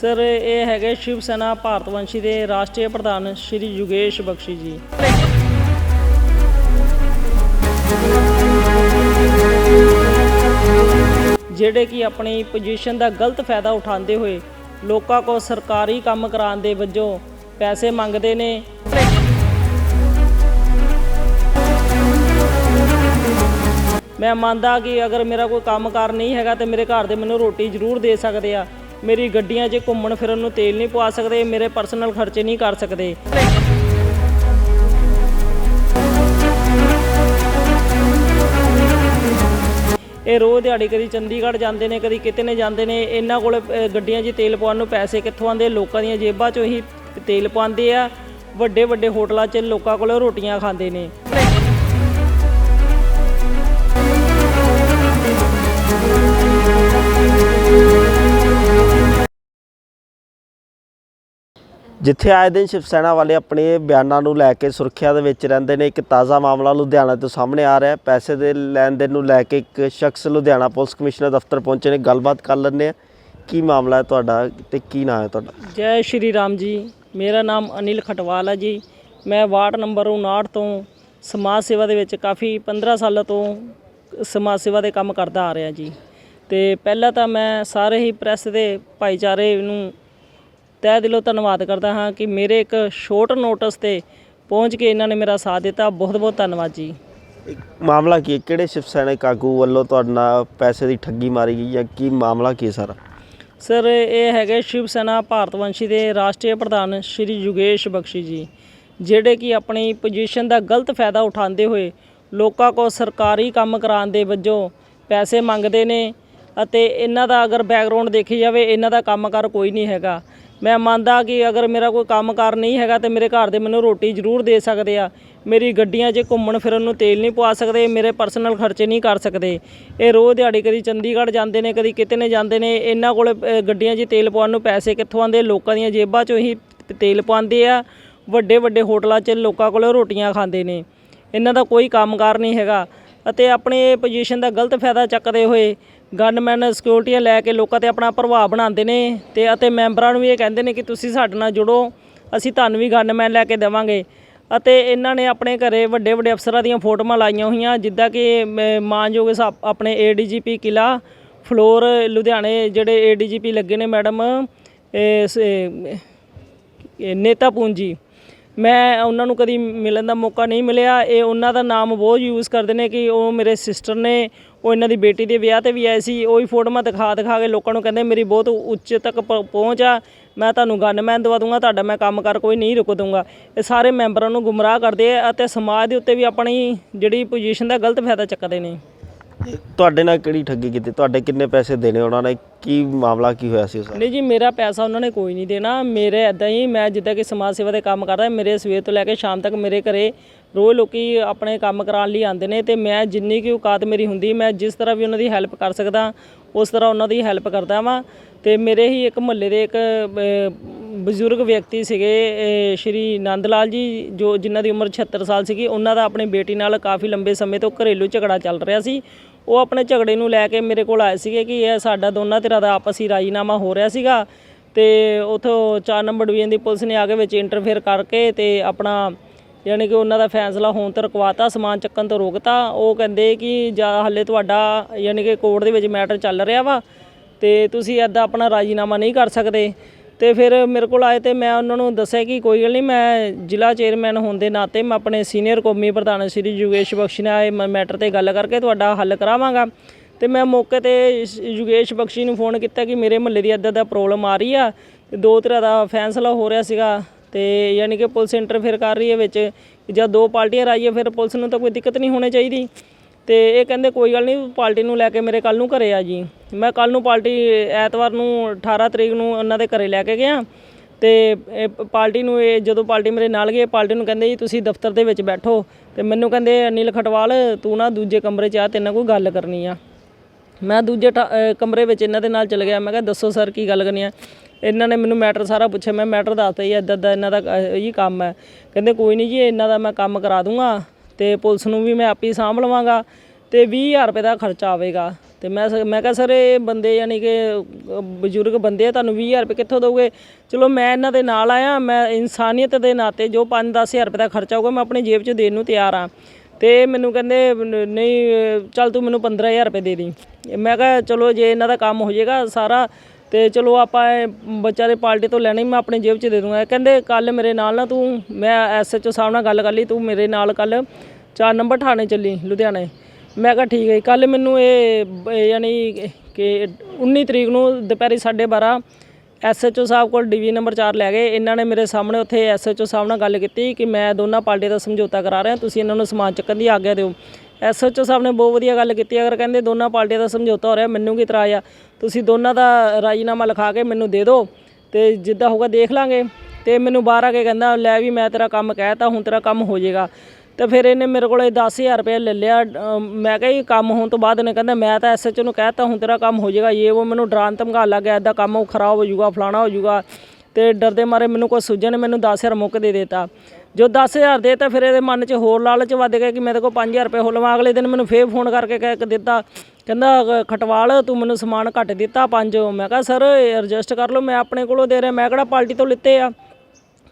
Sir, ਇਹ ਹੈਗੇ ਸ਼ਿਵ ਸੈਨਾ ਭਾਰਤਵੰਸ਼ੀ ਦੇ ਰਾਸ਼ਟਰੀ ਪ੍ਰਧਾਨ ਸ਼੍ਰੀ ਯੁਗੇਸ਼ ਬਖਸ਼ੀ ਜੀ। ਜਿਹੜੇ ਕਿ ਆਪਣੀ ਪੋਜੀਸ਼ਨ ਦਾ ਗਲਤ ਫਾਇਦਾ ਉਠਾਉਂਦੇ ਹੋਏ ਲੋਕਾਂ ਕੋਲ ਸਰਕਾਰੀ ਕੰਮ ਕਰਾਉਣ ਦੇ ਵਜੋਂ ਪੈਸੇ ਮੰਗਦੇ ਨੇ। ਮੈਂ ਮੰਨਦਾ ਕਿ ਅਗਰ ਮੇਰਾ ਕੋਈ ਕੰਮਕਾਰ ਨਹੀਂ ਹੈਗਾ ਤੇ ਮੇਰੇ ਘਰ ਦੇ ਮੈਨੂੰ ਰੋਟੀ ਜ਼ਰੂਰ ਦੇ ਸਕਦੇ ਆ। ਮੇਰੀ ਗੱਡੀਆਂ 'ਚ ਘੁੰਮਣ ਫਿਰਨ ਨੂੰ ਤੇਲ ਨਹੀਂ ਪਵਾ ਸਕਦੇ, ਮੇਰੇ ਪਰਸਨਲ ਖਰਚੇ ਨਹੀਂ ਕਰ ਸਕਦੇ। ਇਹ ਰੋਜ਼ ਦਿਹਾੜੀ ਕਦੀ ਚੰਡੀਗੜ੍ਹ ਜਾਂਦੇ ਨੇ, ਕਦੀ ਕਿਤੇ ਨੇ ਜਾਂਦੇ ਨੇ, ਇਹਨਾਂ ਕੋਲ ਗੱਡੀਆਂ 'ਚ ਤੇਲ ਪਾਉਣ ਨੂੰ ਪੈਸੇ ਕਿੱਥੋਂ ਆਉਂਦੇ? ਲੋਕਾਂ ਦੀਆਂ ਜੇਬਾਂ 'ਚੋਂ ਹੀ ਤੇਲ ਪਾਉਂਦੇ ਆ। ਵੱਡੇ ਵੱਡੇ ਹੋਟਲਾਂ 'ਚ ਲੋਕਾਂ ਕੋਲ ਰੋਟੀਆਂ ਖਾਂਦੇ ਨੇ। ਜਿੱਥੇ ਆਏ ਦਿਨ ਸ਼ਿਵ ਸੈਨਾ ਵਾਲੇ ਆਪਣੇ ਬਿਆਨਾਂ ਨੂੰ ਲੈ ਕੇ ਸੁਰੱਖਿਆ ਦੇ ਵਿੱਚ ਰਹਿੰਦੇ ਨੇ, ਇੱਕ ਤਾਜ਼ਾ ਮਾਮਲਾ ਲੁਧਿਆਣਾ ਤੋਂ ਸਾਹਮਣੇ ਆ ਰਿਹਾ ਹੈ। ਪੈਸੇ ਦੇ ਲੈਣ ਦੇਣ ਨੂੰ ਲੈ ਕੇ ਇੱਕ ਸ਼ਖਸ ਲੁਧਿਆਣਾ ਪੁਲਿਸ ਕਮਿਸ਼ਨਰ ਦਫ਼ਤਰ ਪਹੁੰਚੇ ਨੇ। ਗੱਲਬਾਤ ਕਰ ਲੈਂਦੇ ਆ ਕੀ ਮਾਮਲਾ ਹੈ ਤੁਹਾਡਾ ਤੇ ਕੀ ਨਾਮ ਹੈ ਤੁਹਾਡਾ? ਜੈ ਸ਼੍ਰੀ ਰਾਮ ਜੀ। ਮੇਰਾ ਨਾਮ ਅਨਿਲ ਖਟਵਾਲ ਹੈ ਜੀ। ਮੈਂ ਵਾਰਡ ਨੰਬਰ 59 ਤੋਂ ਸਮਾਜ ਸੇਵਾ ਦੇ ਵਿੱਚ ਕਾਫੀ 15 ਸਾਲਾਂ ਤੋਂ ਸਮਾਜ ਸੇਵਾ ਦੇ ਕੰਮ ਕਰਦਾ ਆ ਰਿਹਾ ਜੀ। ਤੇ ਪਹਿਲਾਂ ਤਾਂ ਮੈਂ ਸਾਰੇ ਹੀ ਪ੍ਰੈਸ ਦੇ ਭਾਈਚਾਰੇ ਨੂੰ ਤਹਿ ਦਿਲੋਂ ਧੰਨਵਾਦ ਕਰਦਾ ਹਾਂ ਕਿ ਮੇਰੇ ਇੱਕ ਸ਼ੋਰਟ ਨੋਟਿਸ ਤੇ ਪਹੁੰਚ ਕੇ ਇਹਨਾਂ ਨੇ ਮੇਰਾ ਸਾਥ ਦਿੱਤਾ। ਬਹੁਤ ਬਹੁਤ ਧੰਨਵਾਦ ਜੀ। ਇੱਕ ਮਾਮਲਾ ਕੀ ਹੈ? ਕਿਹੜੇ ਸ਼ਿਵ ਸੈਨਿਕ ਆਗੂ ਵੱਲੋਂ ਤੁਹਾਡੇ ਪੈਸੇ ਦੀ ਠੱਗੀ ਮਾਰੀ ਗਈ ਜਾਂ ਕੀ ਮਾਮਲਾ ਕੀ ਹੈ ਸਾਰਾ? ਸਰ ਇਹ ਹੈਗੇ ਸ਼ਿਵ ਸੈਨਾ ਭਾਰਤ ਵੰਸ਼ੀ ਦੇ ਰਾਸ਼ਟਰੀ ਪ੍ਰਧਾਨ ਸ਼੍ਰੀ ਯੁਗੇਸ਼ ਬਖਸ਼ੀ ਜੀ ਜਿਹੜੇ ਕਿ ਆਪਣੀ ਪੋਜੀਸ਼ਨ ਦਾ ਗਲਤ ਫਾਇਦਾ ਉਠਾਉਂਦੇ ਹੋਏ ਲੋਕਾਂ ਕੋਲ ਸਰਕਾਰੀ ਕੰਮ ਕਰਾਉਣ ਦੇ ਵਜੋਂ ਪੈਸੇ ਮੰਗਦੇ ਨੇ ਅਤੇ ਇਹਨਾਂ ਦਾ ਅਗਰ ਬੈਕਗ੍ਰਾਉਂਡ ਦੇਖੀ ਜਾਵੇ ਇਹਨਾਂ ਦਾ ਕੰਮਕਾਰ ਕੋਈ ਨਹੀਂ ਹੈਗਾ। ਮੈਂ ਮੰਨਦਾ ਕਿ ਅਗਰ ਮੇਰਾ ਕੋਈ ਕੰਮਕਾਰ ਨਹੀਂ ਹੈਗਾ ਤੇ ਮੇਰੇ ਘਰ ਦੇ ਮੈਨੂੰ ਰੋਟੀ ਜ਼ਰੂਰ ਦੇ ਸਕਦੇ ਆ। ਮੇਰੀ ਗੱਡੀਆਂ 'ਚ ਘੁੰਮਣ ਫਿਰਨ ਨੂੰ ਤੇਲ ਨਹੀਂ ਪਵਾ ਸਕਦੇ, ਮੇਰੇ ਪਰਸਨਲ ਖਰਚੇ ਨਹੀਂ ਕਰ ਸਕਦੇ। ਇਹ ਰੋਜ਼ ਦਿਹਾੜੀ ਕਦੀ ਚੰਡੀਗੜ੍ਹ ਜਾਂਦੇ ਨੇ, ਕਦੀ ਕਿਤੇ ਨੇ ਜਾਂਦੇ ਨੇ, ਇਹਨਾਂ ਕੋਲ ਗੱਡੀਆਂ 'ਚ ਤੇਲ ਪਵਾਉਣ ਨੂੰ ਪੈਸੇ ਕਿੱਥੋਂ ਆਉਂਦੇ? ਲੋਕਾਂ ਦੀਆਂ ਜੇਬਾਂ 'ਚੋਂ ਹੀ ਤੇਲ ਪਾਉਂਦੇ ਆ। ਵੱਡੇ ਵੱਡੇ ਹੋਟਲਾਂ 'ਚ ਲੋਕਾਂ ਕੋਲ ਰੋਟੀਆਂ ਖਾਂਦੇ ਨੇ। ਇਹਨਾਂ ਦਾ ਕੋਈ ਕੰਮਕਾਰ ਨਹੀਂ ਹੈਗਾ। ਅਤੇ ਆਪਣੇ ਪੋਜੀਸ਼ਨ ਦਾ ਗਲਤ ਫਾਇਦਾ ਚੱਕਦੇ ਹੋਏ ਗਨਮੈਨ ਸਿਕਿਉਰਟੀਆਂ ਲੈ ਕੇ ਲੋਕਾਂ ਤੇ ਆਪਣਾ ਪ੍ਰਭਾਵ ਬਣਾਉਂਦੇ ਨੇ ਤੇ ਅਤੇ ਮੈਂਬਰਾਂ ਨੂੰ ਵੀ ਇਹ ਕਹਿੰਦੇ ਨੇ ਕਿ ਤੁਸੀਂ ਸਾਡੇ ਨਾਲ ਜੁੜੋ, ਅਸੀਂ ਤੁਹਾਨੂੰ ਵੀ ਗਨਮੈਨ ਲੈ ਕੇ ਦੇਵਾਂਗੇ। ਅਤੇ ਇਹਨਾਂ ਨੇ ਆਪਣੇ ਘਰੇ ਵੱਡੇ ਵੱਡੇ ਅਫਸਰਾਂ ਦੀਆਂ ਫੋਟੋਆਂ ਲਾਈਆਂ ਹੋਈਆਂ, ਜਿੱਦਾਂ ਕਿ ਮ- ਮਾਨਯੋਗ ਸਾ- ਆਪਣੇ ਏਡੀਜੀਪੀ ਕਿਲਾ, ਫਲੋਰ, ਲੁਧਿਆਣੇ ਜਿਹੜੇ ਏਡੀਜੀਪੀ ਲੱਗੇ ਨੇ ਮੈਡਮ ਨੇਤਾ ਪੂੰਜੀ। ਮੈਂ ਉਹਨਾਂ ਨੂੰ ਕਦੀ ਮਿਲਣ ਦਾ ਮੌਕਾ ਨਹੀਂ ਮਿਲਿਆ, ਇਹ ਉਹਨਾਂ ਦਾ ਨਾਮ ਬਹੁਤ ਯੂਜ਼ ਕਰਦੇ ਨੇ ਕਿ ਉਹ ਮੇਰੇ ਸਿਸਟਰ ਨੇ ਉਹ ਇਹਨਾਂ ਦੀ ਬੇਟੀ ਦੇ ਵਿਆਹ ਤੇ ਵੀ ਆਏ ਸੀ, ਉਹੀ ਫੋਟੋਆਂ ਦਿਖਾ ਦਿਖਾ ਕੇ ਲੋਕਾਂ ਨੂੰ ਕਹਿੰਦੇ, ਮੇਰੀ ਬਹੁਤ ਉੱਚ ਤੱਕ ਪਹੁੰਚ ਆ, ਮੈਂ ਤੁਹਾਨੂੰ ਗਨਮੈਨ ਦਵਾ ਦੂੰਗਾ, ਤੁਹਾਡਾ ਮੈਂ ਕੰਮ ਕਰ ਕੋਈ ਨਹੀਂ ਰੁਕ ਦੂੰਗਾ। ਇਹ ਸਾਰੇ ਮੈਂਬਰਾਂ ਨੂੰ ਗੁੰਮਰਾਹ ਕਰਦੇ ਆ ਅਤੇ ਸਮਾਜ ਦੇ ਉੱਤੇ ਵੀ ਆਪਣੀ ਜਿਹੜੀ ਪੋਜੀਸ਼ਨ ਦਾ ਗਲਤ ਫਾਇਦਾ ਚੱਕਦੇ ਨੇ। ਤੁਹਾਡੇ ਨਾਲ ਕਿਹੜੀ ਠੱਗੀ ਕੀਤੀ? ਤੁਹਾਡੇ ਕਿੰਨੇ ਪੈਸੇ ਦੇਣੇ ਉਹਨਾਂ ਨੇ? ਕੀ ਮਾਮਲਾ ਕੀ ਹੋਇਆ ਸੀ ਉਸ ਦਾ ਨਹੀਂ ਜੀ ਮੇਰਾ ਪੈਸਾ ਉਹਨਾਂ ਨੇ ਕੋਈ ਨਹੀਂ ਦੇਣਾ। ਮੇਰੇ ਐਦਾਂ ਹੀ ਮੈਂ ਜਿੱਦਾਂ ਕਿ ਸਮਾਜ ਸੇਵਾ ਦੇ ਕੰਮ ਕਰਦਾ ਮੇਰੇ ਸਵੇਰ ਤੋਂ ਲੈ ਕੇ ਸ਼ਾਮ ਤੱਕ ਮੇਰੇ ਘਰੇ ਰੋਜ਼ ਲੋਕੀ ਆਪਣੇ ਕੰਮ ਕਰਾਉਣ ਲਈ ਆਉਂਦੇ ਨੇ ਤੇ ਮੈਂ ਜਿੰਨੀ ਕਿ ਔਕਾਤ ਮੇਰੀ ਹੁੰਦੀ ਮੈਂ ਜਿਸ ਤਰ੍ਹਾਂ ਵੀ ਉਹਨਾਂ ਦੀ ਹੈਲਪ ਕਰ ਸਕਦਾ ਉਸ ਤਰ੍ਹਾਂ ਉਹਨਾਂ ਦੀ ਹੈਲਪ ਕਰਦਾ ਵਾਂ। ਤੇ ਮੇਰੇ ਹੀ ਇੱਕ ਮੁਹੱਲੇ ਦੇ ਇੱਕ ਅਹ, ਬਜ਼ੁਰਗ ਵਿਅਕਤੀ ਸੀਗੇ ਸ਼੍ਰੀ ਨੰਦ ਲਾਲ ਜੀ, ਜੋ ਜਿਨ੍ਹਾਂ ਦੀ ਉਮਰ 76 ਸਾਲ ਸੀਗੀ, ਉਹਨਾਂ ਦਾ ਆਪਣੀ ਬੇਟੀ ਨਾਲ ਕਾਫੀ ਲੰਬੇ ਸਮੇਂ ਤੋਂ ਘਰੇਲੂ ਝਗੜਾ ਚੱਲ ਰਿਹਾ ਸੀ। ਉਹ ਆਪਣੇ ਝਗੜੇ ਨੂੰ ਲੈ ਕੇ ਮੇਰੇ ਕੋਲ ਆਏ ਸੀਗੇ ਕਿ ਇਹ ਸਾਡਾ ਦੋਨਾਂ ਧਿਰਾਂ ਦਾ ਆਪਸੀ ਰਾਜੀਨਾਮਾ ਹੋ ਰਿਹਾ ਸੀਗਾ ਤੇ ਉਥੋਂ 4 ਨੰਬਰ ਡਿਵੀਜ਼ਨ ਦੀ ਪੁਲਿਸ ਨੇ ਆ ਕੇ ਵਿੱਚ ਇੰਟਰਫੇਅਰ ਕਰਕੇ ਤੇ ਆਪਣਾ ਯਾਨੀ ਕਿ ਉਹਨਾਂ ਦਾ ਫੈਸਲਾ ਹੋਣ ਤੋਂ ਰੁਕਵਾਤਾ, ਸਮਾਨ ਚੱਕਣ ਤੋਂ ਰੋਕਤਾ। ਉਹ ਕਹਿੰਦੇ ਕਿ ਜਾਂ ਹੱਲੇ ਤੁਹਾਡਾ ਯਾਨੀ ਕਿ ਕੋਰਟ ਦੇ ਵਿੱਚ ਮੈਟਰ ਚੱਲ ਰਿਹਾ ਵਾ ਤੇ ਤੁਸੀਂ ਐਦਾਂ ਆਪਣਾ ਰਾਜੀਨਾਮਾ ਨਹੀਂ ਕਰ ਸਕਦੇ। ਤੇ ਫਿਰ ਮੇਰੇ ਕੋਲ ਆਏ ਤੇ ਮੈਂ ਉਹਨਾਂ ਨੂੰ ਦੱਸਿਆ ਕਿ ਕੋਈ ਗੱਲ ਨਹੀਂ, ਮੈਂ ਜ਼ਿਲ੍ਹਾ ਚੇਅਰਮੈਨ ਹੋਣ ਦੇ ਨਾਤੇ ਮੈਂ ਆਪਣੇ ਸੀਨੀਅਰ ਕੌਮੀ ਪ੍ਰਧਾਨ ਸ੍ਰੀ ਯੋਗੇਸ਼ ਬਖਸ਼ੀ ਨਾਲ ਇਹ ਮ- ਮੈਟਰ ਤੇ ਗੱਲ ਕਰਕੇ ਤੁਹਾਡਾ ਹੱਲ ਕਰਾਵਾਂਗਾ। ਤੇ ਮੈਂ ਮੌਕੇ ਤੇ ਸ- ਯੁਗੇਸ਼ ਬਖਸ਼ੀ ਨੂੰ ਫੋਨ ਕੀਤਾ ਕਿ ਮੇਰੇ ਮਹੱਲੇ ਦੀ ਇੱਦਾਂ ਦਾ ਪ੍ਰੋਬਲਮ ਆ ਰਹੀ ਆ ਦੋ ਤਰ੍ਹਾਂ ਦਾ ਫੈਸਲਾ ਹੋ ਰਿਹਾ ਸੀਗਾ। ਤੇ ਯਾਨੀ ਕਿ ਪੁਲਿਸ ਇੰਟਰਫੇਅਰ ਕਰ ਰਹੀ ਹੈ ਵਿੱਚ, ਜਾਂ ਦੋ ਪਾਰਟੀਆਂ ਰਾਈਏ ਫਿਰ ਪੁਲਿਸ ਨੂੰ ਤਾਂ ਕੋਈ ਦਿੱਕਤ ਨਹੀਂ ਹੋਣੀ ਚਾਹੀਦੀ। ਤੇ ਇਹ ਕਹਿੰਦੇ ਕੋਈ ਗੱਲ ਨਹੀਂ ਪਾਰਟੀ ਨੂੰ ਲੈ ਕੇ ਮੇਰੇ ਕੱਲ ਨੂੰ ਘਰੇ ਆ ਜੀ। ਮੈਂ ਕੱਲ ਨੂੰ ਪਾਰਟੀ ਐਤਵਾਰ ਨੂੰ 18 ਤਰੀਕ ਨੂੰ ਉਹਨਾਂ ਦੇ ਘਰੇ ਲੈ ਕੇ ਗਿਆ। ਤੇ ਇਹ ਪਾਰਟੀ ਨੂੰ ਇਹ ਜਦੋਂ ਪਾਰਟੀ ਮੇਰੇ ਨਾਲ ਗਏ ਪਾਰਟੀ ਨੂੰ ਕਹਿੰਦੇ ਜੀ ਤੁਸੀਂ ਦਫ਼ਤਰ ਦੇ ਵਿੱਚ ਬੈਠੋ। ਤੇ ਮੈਨੂੰ ਕਹਿੰਦੇ ਅਨਿਲ ਖਟਵਾਲ ਤੂੰ ਨਾ ਦੂਜੇ ਕਮਰੇ 'ਚ ਆ ਤੇਰੇ ਨਾਲ ਕੋਈ ਗੱਲ ਕਰਨੀ ਆ। ਮੈਂ ਦੂਜੇ ਠਾ- ਕਮਰੇ ਵਿੱਚ ਇਹਨਾਂ ਦੇ ਨਾਲ ਚਲ ਗਿਆ। ਮੈਂ ਕਿਹਾ ਦੱਸੋ ਸਰ ਕੀ ਗੱਲ ਕਰਨੀ ਆ? ਇਹਨਾਂ ਨੇ ਮੈਨੂੰ ਮੈਟਰ ਸਾਰਾ ਪੁੱਛਿਆ। ਮੈਂ ਮੈਟਰ ਦੱਸਤਾ ਜੀ ਇੱਦਾਂ ਦਾ ਇਹਨਾਂ ਦਾ ਅਹ, ਇਹ ਕੰਮ ਹੈ। ਕਹਿੰਦੇ ਕੋਈ ਨਹੀਂ ਜੀ ਇਹਨਾਂ ਦਾ ਮੈਂ ਕੰਮ ਕਰਾ ਦੂੰਗਾ। ਤੇ ਪੁਲਿਸ ਨੂੰ ਵੀ ਮੈਂ ਆਪੇ ਹੀ ਸਾਂਭ ਲਵਾਂਗਾ ਤੇ 20000 ਰੁਪਏ ਦਾ ਖਰਚਾ ਆਵੇਗਾ। ਤੇ ਮੈਂ ਸ- ਮੈਂ ਕਿਹਾ ਸਰ ਇਹ ਬੰਦੇ ਯਾਨੀ ਕਿ ਅ, ਬਜ਼ੁਰਗ ਬੰਦੇ ਆ ਤੁਹਾਨੂੰ 20000 ਰੁਪਏ ਕਿੱਥੋਂ ਦੋਗੇ? ਚਲੋ ਮੈਂ ਇਹਨਾਂ ਦੇ ਨਾਲ ਆਇਆ ਮੈਂ ਇਨਸਾਨੀਅਤ ਦੇ ਨਾਤੇ ਜੋ 5-10000 ਰੁਪਏ ਦਾ ਖਰਚਾ ਹੋਊਗਾ ਮੈਂ ਆਪਣੀ ਜੇਬ 'ਚ ਦੇਣ ਨੂੰ ਤਿਆਰ ਆ। ਤੇ ਮੈਨੂੰ ਕਹਿੰਦੇ ਨ- ਨਹੀਂ ਅ, ਚੱਲ ਤੂੰ ਮੈਨੂੰ 15000 ਰੁਪਏ ਦੇ ਦੀ। ਮੈਂ ਕਿਹਾ ਚਲੋ ਜੇ ਇਹਨਾਂ ਦਾ ਕੰਮ ਹੋ ਜਾਏਗਾ ਸਾਰਾ ਤੇ ਚਲੋ ਆਪਾਂ ਇਹ ਬੱਚਾ ਦੇ ਪਾਰਟੀ ਤੋਂ ਲੈਣੀ ਮੈਂ ਆਪਣੀ ਜੇਬ 'ਚ ਦੇ ਦੂੰਗਾ। ਕਹਿੰਦੇ ਕੱਲ ਮੇਰੇ ਨਾਲ ਨਾ ਤੂੰ, ਮੈਂ ਐਸਐਚਓ ਸਾਹਿਬ ਨਾਲ ਗੱਲ ਕਰ ਲਈ, ਤੂੰ ਮੇਰੇ ਨਾਲ ਕੱਲ ਚਾਰ ਨੰਬਰ ਥਾਣੇ ਚੱਲੀ, ਲੁਧਿਆਣੇ। ਮੈਂ ਕਿਹਾ, ਠੀਕ ਹੈ ਕੱਲ ਮੈਨੂੰ ਇਹ ਇਹ ਯਾਨੀ ਕਿ 19 ਤਰੀਕ ਨੂੰ ਦੁਪਹਿਰੇ 12:30 ਐਸਐਚਓ ਸਾਹਿਬ ਕੋਲ ਡਿਵੀ ਨੰਬਰ 4 ਲੈ ਗਏ। ਇਹਨਾਂ ਨੇ ਮੇਰੇ ਸਾਹਮਣੇ ਉੱਥੇ ਐਸਐਚਓ ਸਾਹਿਬ ਨਾਲ ਗੱਲ ਕੀਤੀ ਕਿ ਮੈਂ ਦੋਨਾਂ ਪਾਰਟੀਆਂ ਦਾ ਸਮਝੌਤਾ ਕਰਾ ਰਿਹਾ, ਤੁਸੀਂ ਇਹਨਾਂ ਨੂੰ ਸਮਾਨ ਚੱਕਣ ਦੀ ਆਗਿਆ ਦਿਓ। ਐਸਐਚਓ ਸਾਹਿਬ ਨੇ ਬਹੁਤ ਵਧੀਆ ਗੱਲ ਕੀਤੀ। ਅਗਰ ਕਹਿੰਦੇ ਦੋਨਾਂ ਪਾਰਟੀਆਂ ਦਾ ਸਮਝੌਤਾ ਹੋ ਰਿਹਾ, ਮੈਨੂੰ ਕੀ ਇਤਰਾਜ਼ ਆ? ਤੁਸੀਂ ਦੋਨਾਂ ਦਾ ਰਾਜੀਨਾਮਾ ਲਿਖਾ ਕੇ ਮੈਨੂੰ ਦੇ ਦਿਓ ਤੇ ਜਿੱਦਾਂ ਹੋਊਗਾ ਦੇਖ ਲਾਂਗੇ। ਤੇ ਮੈਨੂੰ ਬਾਹਰ ਆ ਕੇ ਕਹਿੰਦਾ, ਲੈ ਵੀ ਮੈਂ ਤੇਰਾ ਕੰਮ ਕਹਿਤਾ ਹੁਣ ਤੇਰਾ ਕੰਮ ਹੋ ਜਾਏਗਾ। ਤੇ ਫਿਰ ਇਹਨੇ ਮੇਰੇ ਕੋਲੇ 10000 ਰੁਪਏ ਲੈ ਲਿਆ। ਅਮ ਮੈਂ ਕਿਹਾ ਇਹ ਕੰਮ ਹੋਣ ਤੋਂ ਬਾਅਦ ਇਹਨੇ ਕਹਿੰਦਾ ਮੈਂ ਤਾਂ ਐਸਐਚਓ ਨੂੰ ਕਹਿਤਾ ਹੁਣ ਤੇਰਾ ਕੰਮ ਹੋ ਜਾਏਗਾ। ਇਹ ਉਹ ਮੈਨੂੰ ਡਰਾਨ ਧਮਕਾ ਲੱਗ ਗਿਆ ਐਦਾਂ ਕੰਮ ਉਹ ਖਰਾਬ ਹੋ ਜਾਊਗਾ ਫਲਾਣਾ ਹੋ ਜਾਊਗਾ। ਤੇ ਡਰਦੇ ਮਾਰੇ ਮੈਨੂੰ ਕੋਈ ਸੁਝਣ ਮੈਨੂੰ 10000 ਮੁੱਕ ਦੇ ਦਿੱਤਾ। ਜੋ 10000 ਦੇ ਤਾਂ ਫਿਰ ਇਹਦੇ ਮਨ 'ਚ ਹੋਰ ਲਾਲਚ ਵੱਧ ਗਿਆ ਕਿ ਮੇਰੇ ਕੋਲ 5000 ਰੁਪਏ ਹੋ ਲਵਾਂ। ਅਗਲੇ ਦਿਨ ਮੈਨੂੰ ਫੇਰ ਫੋਨ ਕਰਕੇ ਕਹਿ ਕੇ ਦਿੱਤਾ। ਕਹਿੰਦਾ ਅ, ਖਟਵਾਲ ਤੂੰ ਮੈਨੂੰ ਸਮਾਨ ਘੱਟ ਦਿੱਤਾ ਪੰਜ। ਮੈਂ ਕਿਹਾ ਸਰ ਐਡਜਸਟ ਕਰ ਲਓ ਮੈਂ ਆਪਣੇ ਕੋਲੋਂ ਦੇ ਰਿਹਾ। ਮੈਂ ਕਿਹੜਾ ਪਾਰਟੀ ਤੋਂ ਲਿੱਤੇ ਆ?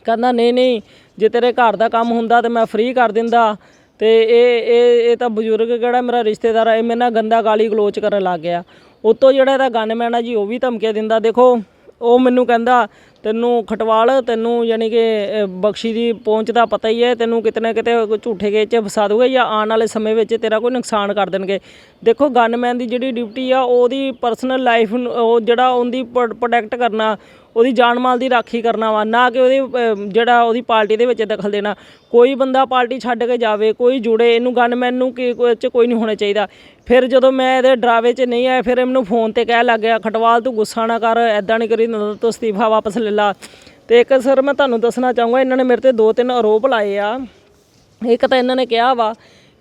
ਕਹਿੰਦਾ ਨਹੀਂ ਨਹੀਂ ਜੇ ਤੇਰੇ ਘਰ ਦਾ ਕੰਮ ਹੁੰਦਾ ਤੇ ਮੈਂ ਫ੍ਰੀ ਕਰ ਦਿੰਦਾ। ਤੇ ਇਹ ਇਹ ਇਹ ਤਾਂ ਬਜ਼ੁਰਗ ਕਿਹੜਾ ਮੇਰਾ ਰਿਸ਼ਤੇਦਾਰ ਆ, ਇਹ ਮੇਰੇ ਨਾਲ ਗੰਦਾ ਗਾਲੀ ਗਲੋਚ ਕਰਨ ਲੱਗ ਗਿਆ। ਉਤੋਂ ਜਿਹੜਾ ਇਹਦਾ ਗਨਮੈਨ ਆ ਜੀ, ਉਹ ਵੀ ਧਮਕੀਆਂ ਦਿੰਦਾ। ਦੇਖੋ, ਉਹ ਮੈਨੂੰ ਕਹਿੰਦਾ, ਤੈਨੂੰ ਖਟਵਾਲ, ਤੈਨੂੰ ਯਾਨੀ ਕਿ ਬਖਸ਼ੀ ਦੀ ਪਹੁੰਚ ਦਾ ਪਤਾ ਹੀ ਹੈ, ਤੈਨੂੰ ਕਿਤੇ ਨਾ ਕਿਤੇ ਝੂਠੇ ਕੇ ਚ ਫਸਾ ਦੂਗਾ ਜਾਂ ਆਉਣ ਵਾਲੇ ਸਮੇਂ ਵਿੱਚ ਤੇਰਾ ਕੋਈ ਨੁਕਸਾਨ ਕਰ ਦੇਣਗੇ। ਦੇਖੋ ਗਨਮੈਨ ਦੀ ਜਿਹੜੀ ਡਿਊਟੀ ਆ, ਉਹਦੀ ਪਰਸਨਲ ਲਾਈਫ ਉਹ ਜਿਹੜਾ ਉਹਦੀ ਪ੍ਰੋਟੈਕਟ ਕਰਨਾ ਉਹਦੀ ਜਾਨ ਮਾਲ ਦੀ ਰਾਖੀ ਕਰਨਾ ਵਾ, ਨਾ ਕਿ ਉਹਦੀ ਜਿਹੜਾ ਉਹਦੀ ਪਾਰਟੀ ਦੇ ਵਿੱਚ ਦਖਲ ਦੇਣਾ। ਕੋਈ ਬੰਦਾ ਪਾਰਟੀ ਛੱਡ ਕੇ ਜਾਵੇ, ਕੋਈ ਜੁੜੇ, ਇਹਨੂੰ ਗਨਮੈਨ ਨੂੰ ਕੀ, ਕੋਈ ਚ ਕੋਈ ਨਹੀਂ ਹੋਣਾ ਚਾਹੀਦਾ। ਫਿਰ ਜਦੋਂ ਮੈਂ ਇਹਦੇ ਡਰਾਵੇ 'ਚ ਨਹੀਂ ਆਇਆ, ਫਿਰ ਇਹ ਮੈਨੂੰ ਫੋਨ ਤੇ ਕਹਿ ਲੱਗ ਗਿਆ, ਖਟਵਾਲ, ਤੂੰ ਗੁੱਸਾ ਨਾ ਕਰ ਐਦਾਂ ਨਹੀਂ ਕਰੀ ਨਾ ਤੂੰ ਅਸਤੀਫਾ ਵਾਪਸ ਲੈ ਲਾ। ਤੇ ਇੱਕ ਸਰ ਮੈਂ ਤੁਹਾਨੂੰ ਦੱਸਣਾ ਚਾਹੂੰਗਾ, ਇਹਨਾਂ ਨੇ ਮੇਰੇ ਤੇ ਦੋ ਤਿੰਨ ਆਰੋਪ ਲਾਏ ਆ। ਇੱਕ ਤਾਂ ਇਹਨਾਂ ਨੇ ਕਿਹਾ ਵਾ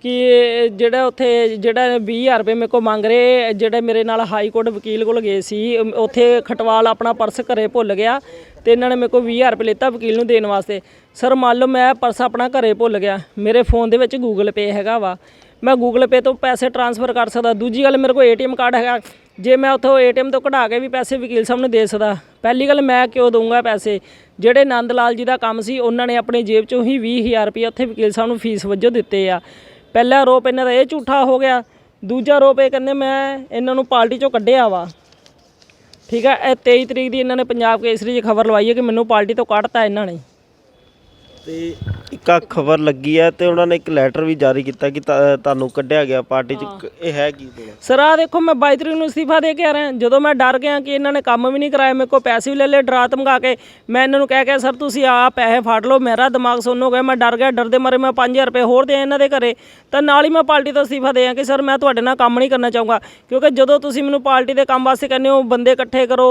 ਕਿ ਜਿਹੜਾ ਉੱਥੇ ਜਿਹੜਾ 20000 ਰੁਪਏ ਮੇਰੇ ਕੋਲ ਮੰਗ ਰਹੇ, ਜਿਹੜੇ ਮੇਰੇ ਨਾਲ ਹਾਈ ਕੋਰਟ ਵਕੀਲ ਕੋਲ ਗਏ ਸੀ ਉੱਥੇ ਖਟਵਾਲ ਆਪਣਾ ਪਰਸ ਘਰੇ ਭੁੱਲ ਗਿਆ ਤੇ ਇਹਨਾਂ ਨੇ ਮੇਰੇ ਕੋਲ 20000 ਰੁਪਏ ਲਿੱਤਾ ਵਕੀਲ ਨੂੰ ਦੇਣ ਵਾਸਤੇ। ਸਰ, ਮੰਨ ਲਓ ਮੈਂ ਪਰਸ ਆਪਣਾ ਘਰੇ ਭੁੱਲ ਗਿਆ, ਮੇਰੇ ਫੋਨ ਦੇ ਵਿੱਚ ਗੂਗਲ ਪੇ ਹੈਗਾ ਵਾ, ਮੈਂ ਗੂਗਲ ਪੇ ਤੋਂ ਪੈਸੇ ਟ੍ਰਾਂਸਫਰ ਕਰ ਸਕਦਾ, ਦੂਜੀ ਗੱਲ ਮੇਰੇ ਕੋਲ ਏਟੀਐਮ ਕਾਰਡ ਹੈਗਾ, ਜੇ ਮੈਂ ਉੱਥੋਂ ਏਟੀਐਮ ਤੋਂ ਕਢਾ ਕੇ ਵੀ ਪੈਸੇ ਵਕੀਲ ਸਾਹਿਬ ਨੂੰ ਦੇ ਸਕਦਾ, ਪਹਿਲੀ ਗੱਲ ਮੈਂ ਕਿਉਂ ਦਊਂਗਾ ਪੈਸੇ? ਜਿਹੜੇ ਨੰਦ ਲਾਲ ਜੀ ਦਾ ਕੰਮ ਸੀ, ਉਹਨਾਂ ਨੇ ਆਪਣੀ ਜੇਬ ਚੋਂ ਹੀ 20000 ਰੁਪਏ ਉੱਥੇ ਵਕੀਲ ਸਾਹਿਬ ਨੂੰ ਫੀਸ ਵਜੋਂ ਦਿੱਤੇ ਆ। ਪਹਿਲਾ ਆਰੋਪ ਇਹਨਾਂ ਦਾ ਇਹ ਝੂਠਾ ਹੋ ਗਿਆ, ਦੂਜਾ ਰੋਪ ਇਹ ਕਹਿੰਦੇ ਮੈਂ ਇਹਨਾਂ ਨੂੰ ਪਾਰਟੀ ਚੋਂ ਕੱਢਿਆ ਵਾ। ਠੀਕ ਹੈ ਇਹ 23 ਤਰੀਕ ਦੀ ਇਹਨਾਂ ਨੇ ਪੰਜਾਬ ਕੇਸਰੀ 'ਚ ਖਬਰ ਲਵਾਈ ਹੈ ਕਿ ਮੈਨੂੰ ਪਾਰਟੀ ਤੋਂ ਕੱਢਤਾ ਇਹਨਾਂ ਨੇ। ਤੇ ਇੱਕ ਆ ਖਬਰ ਲੱਗੀ ਹੈ ਤੇ ਉਹਨਾਂ ਨੇ ਇੱਕ ਲੈਟਰ ਵੀ ਜਾਰੀ ਕੀਤਾ ਕਿ ਤਾਂ- ਤੁਹਾਨੂੰ ਕੱਢਿਆ ਗਿਆ ਪਾਰਟੀ ਚ। ਇਹ ਹੈ ਕੀ ਸਰ ਆਹ ਦੇਖੋ ਮੈਂ 22 ਤਰੀਕ ਨੂੰ ਅਸਤੀਫਾ ਦੇ ਕੇ ਆ ਰਿਹਾ। ਜਦੋਂ ਮੈਂ ਡਰ ਗਿਆ ਕਿ ਇਹਨਾਂ ਨੇ ਕੰਮ ਵੀ ਨਹੀਂ ਕਰਾਇਆ ਮੇਰੇ ਕੋਲ ਪੈਸੇ ਵੀ ਲੈ ਲਏ ਡਰਾ ਧਮਕਾ ਕੇ ਮੈਂ ਇਹਨਾਂ ਨੂੰ ਕਹਿ ਕੇ ਸਰ ਤੁਸੀਂ ਆ ਪੈਸੇ ਫੜ ਲਓ ਮੇਰਾ ਦਿਮਾਗ ਸੁੰਨ ਹੋ ਗਿਆ ਮੈਂ ਡਰ ਗਿਆ ਡਰਦੇ ਮਾਰੇ ਮੈਂ 5000 ਰੁਪਏ ਹੋਰ ਦੇ ਇਹਨਾਂ ਦੇ ਘਰੇ। ਤਾਂ ਨਾਲ ਹੀ ਮੈਂ ਪਾਰਟੀ ਤੋਂ ਅਸਤੀਫਾ ਦੇ ਆ ਕਿ ਸਰ ਮੈਂ ਤੁਹਾਡੇ ਨਾਲ ਕੰਮ ਨਹੀਂ ਕਰਨਾ ਚਾਹੂੰਗਾ ਕਿਉਂਕਿ ਜਦੋਂ ਤੁਸੀਂ ਮੈਨੂੰ ਪਾਰਟੀ ਦੇ ਕੰਮ ਵਾਸਤੇ ਕਹਿੰਦੇ ਹੋ ਬੰਦੇ ਇਕੱਠੇ ਕਰੋ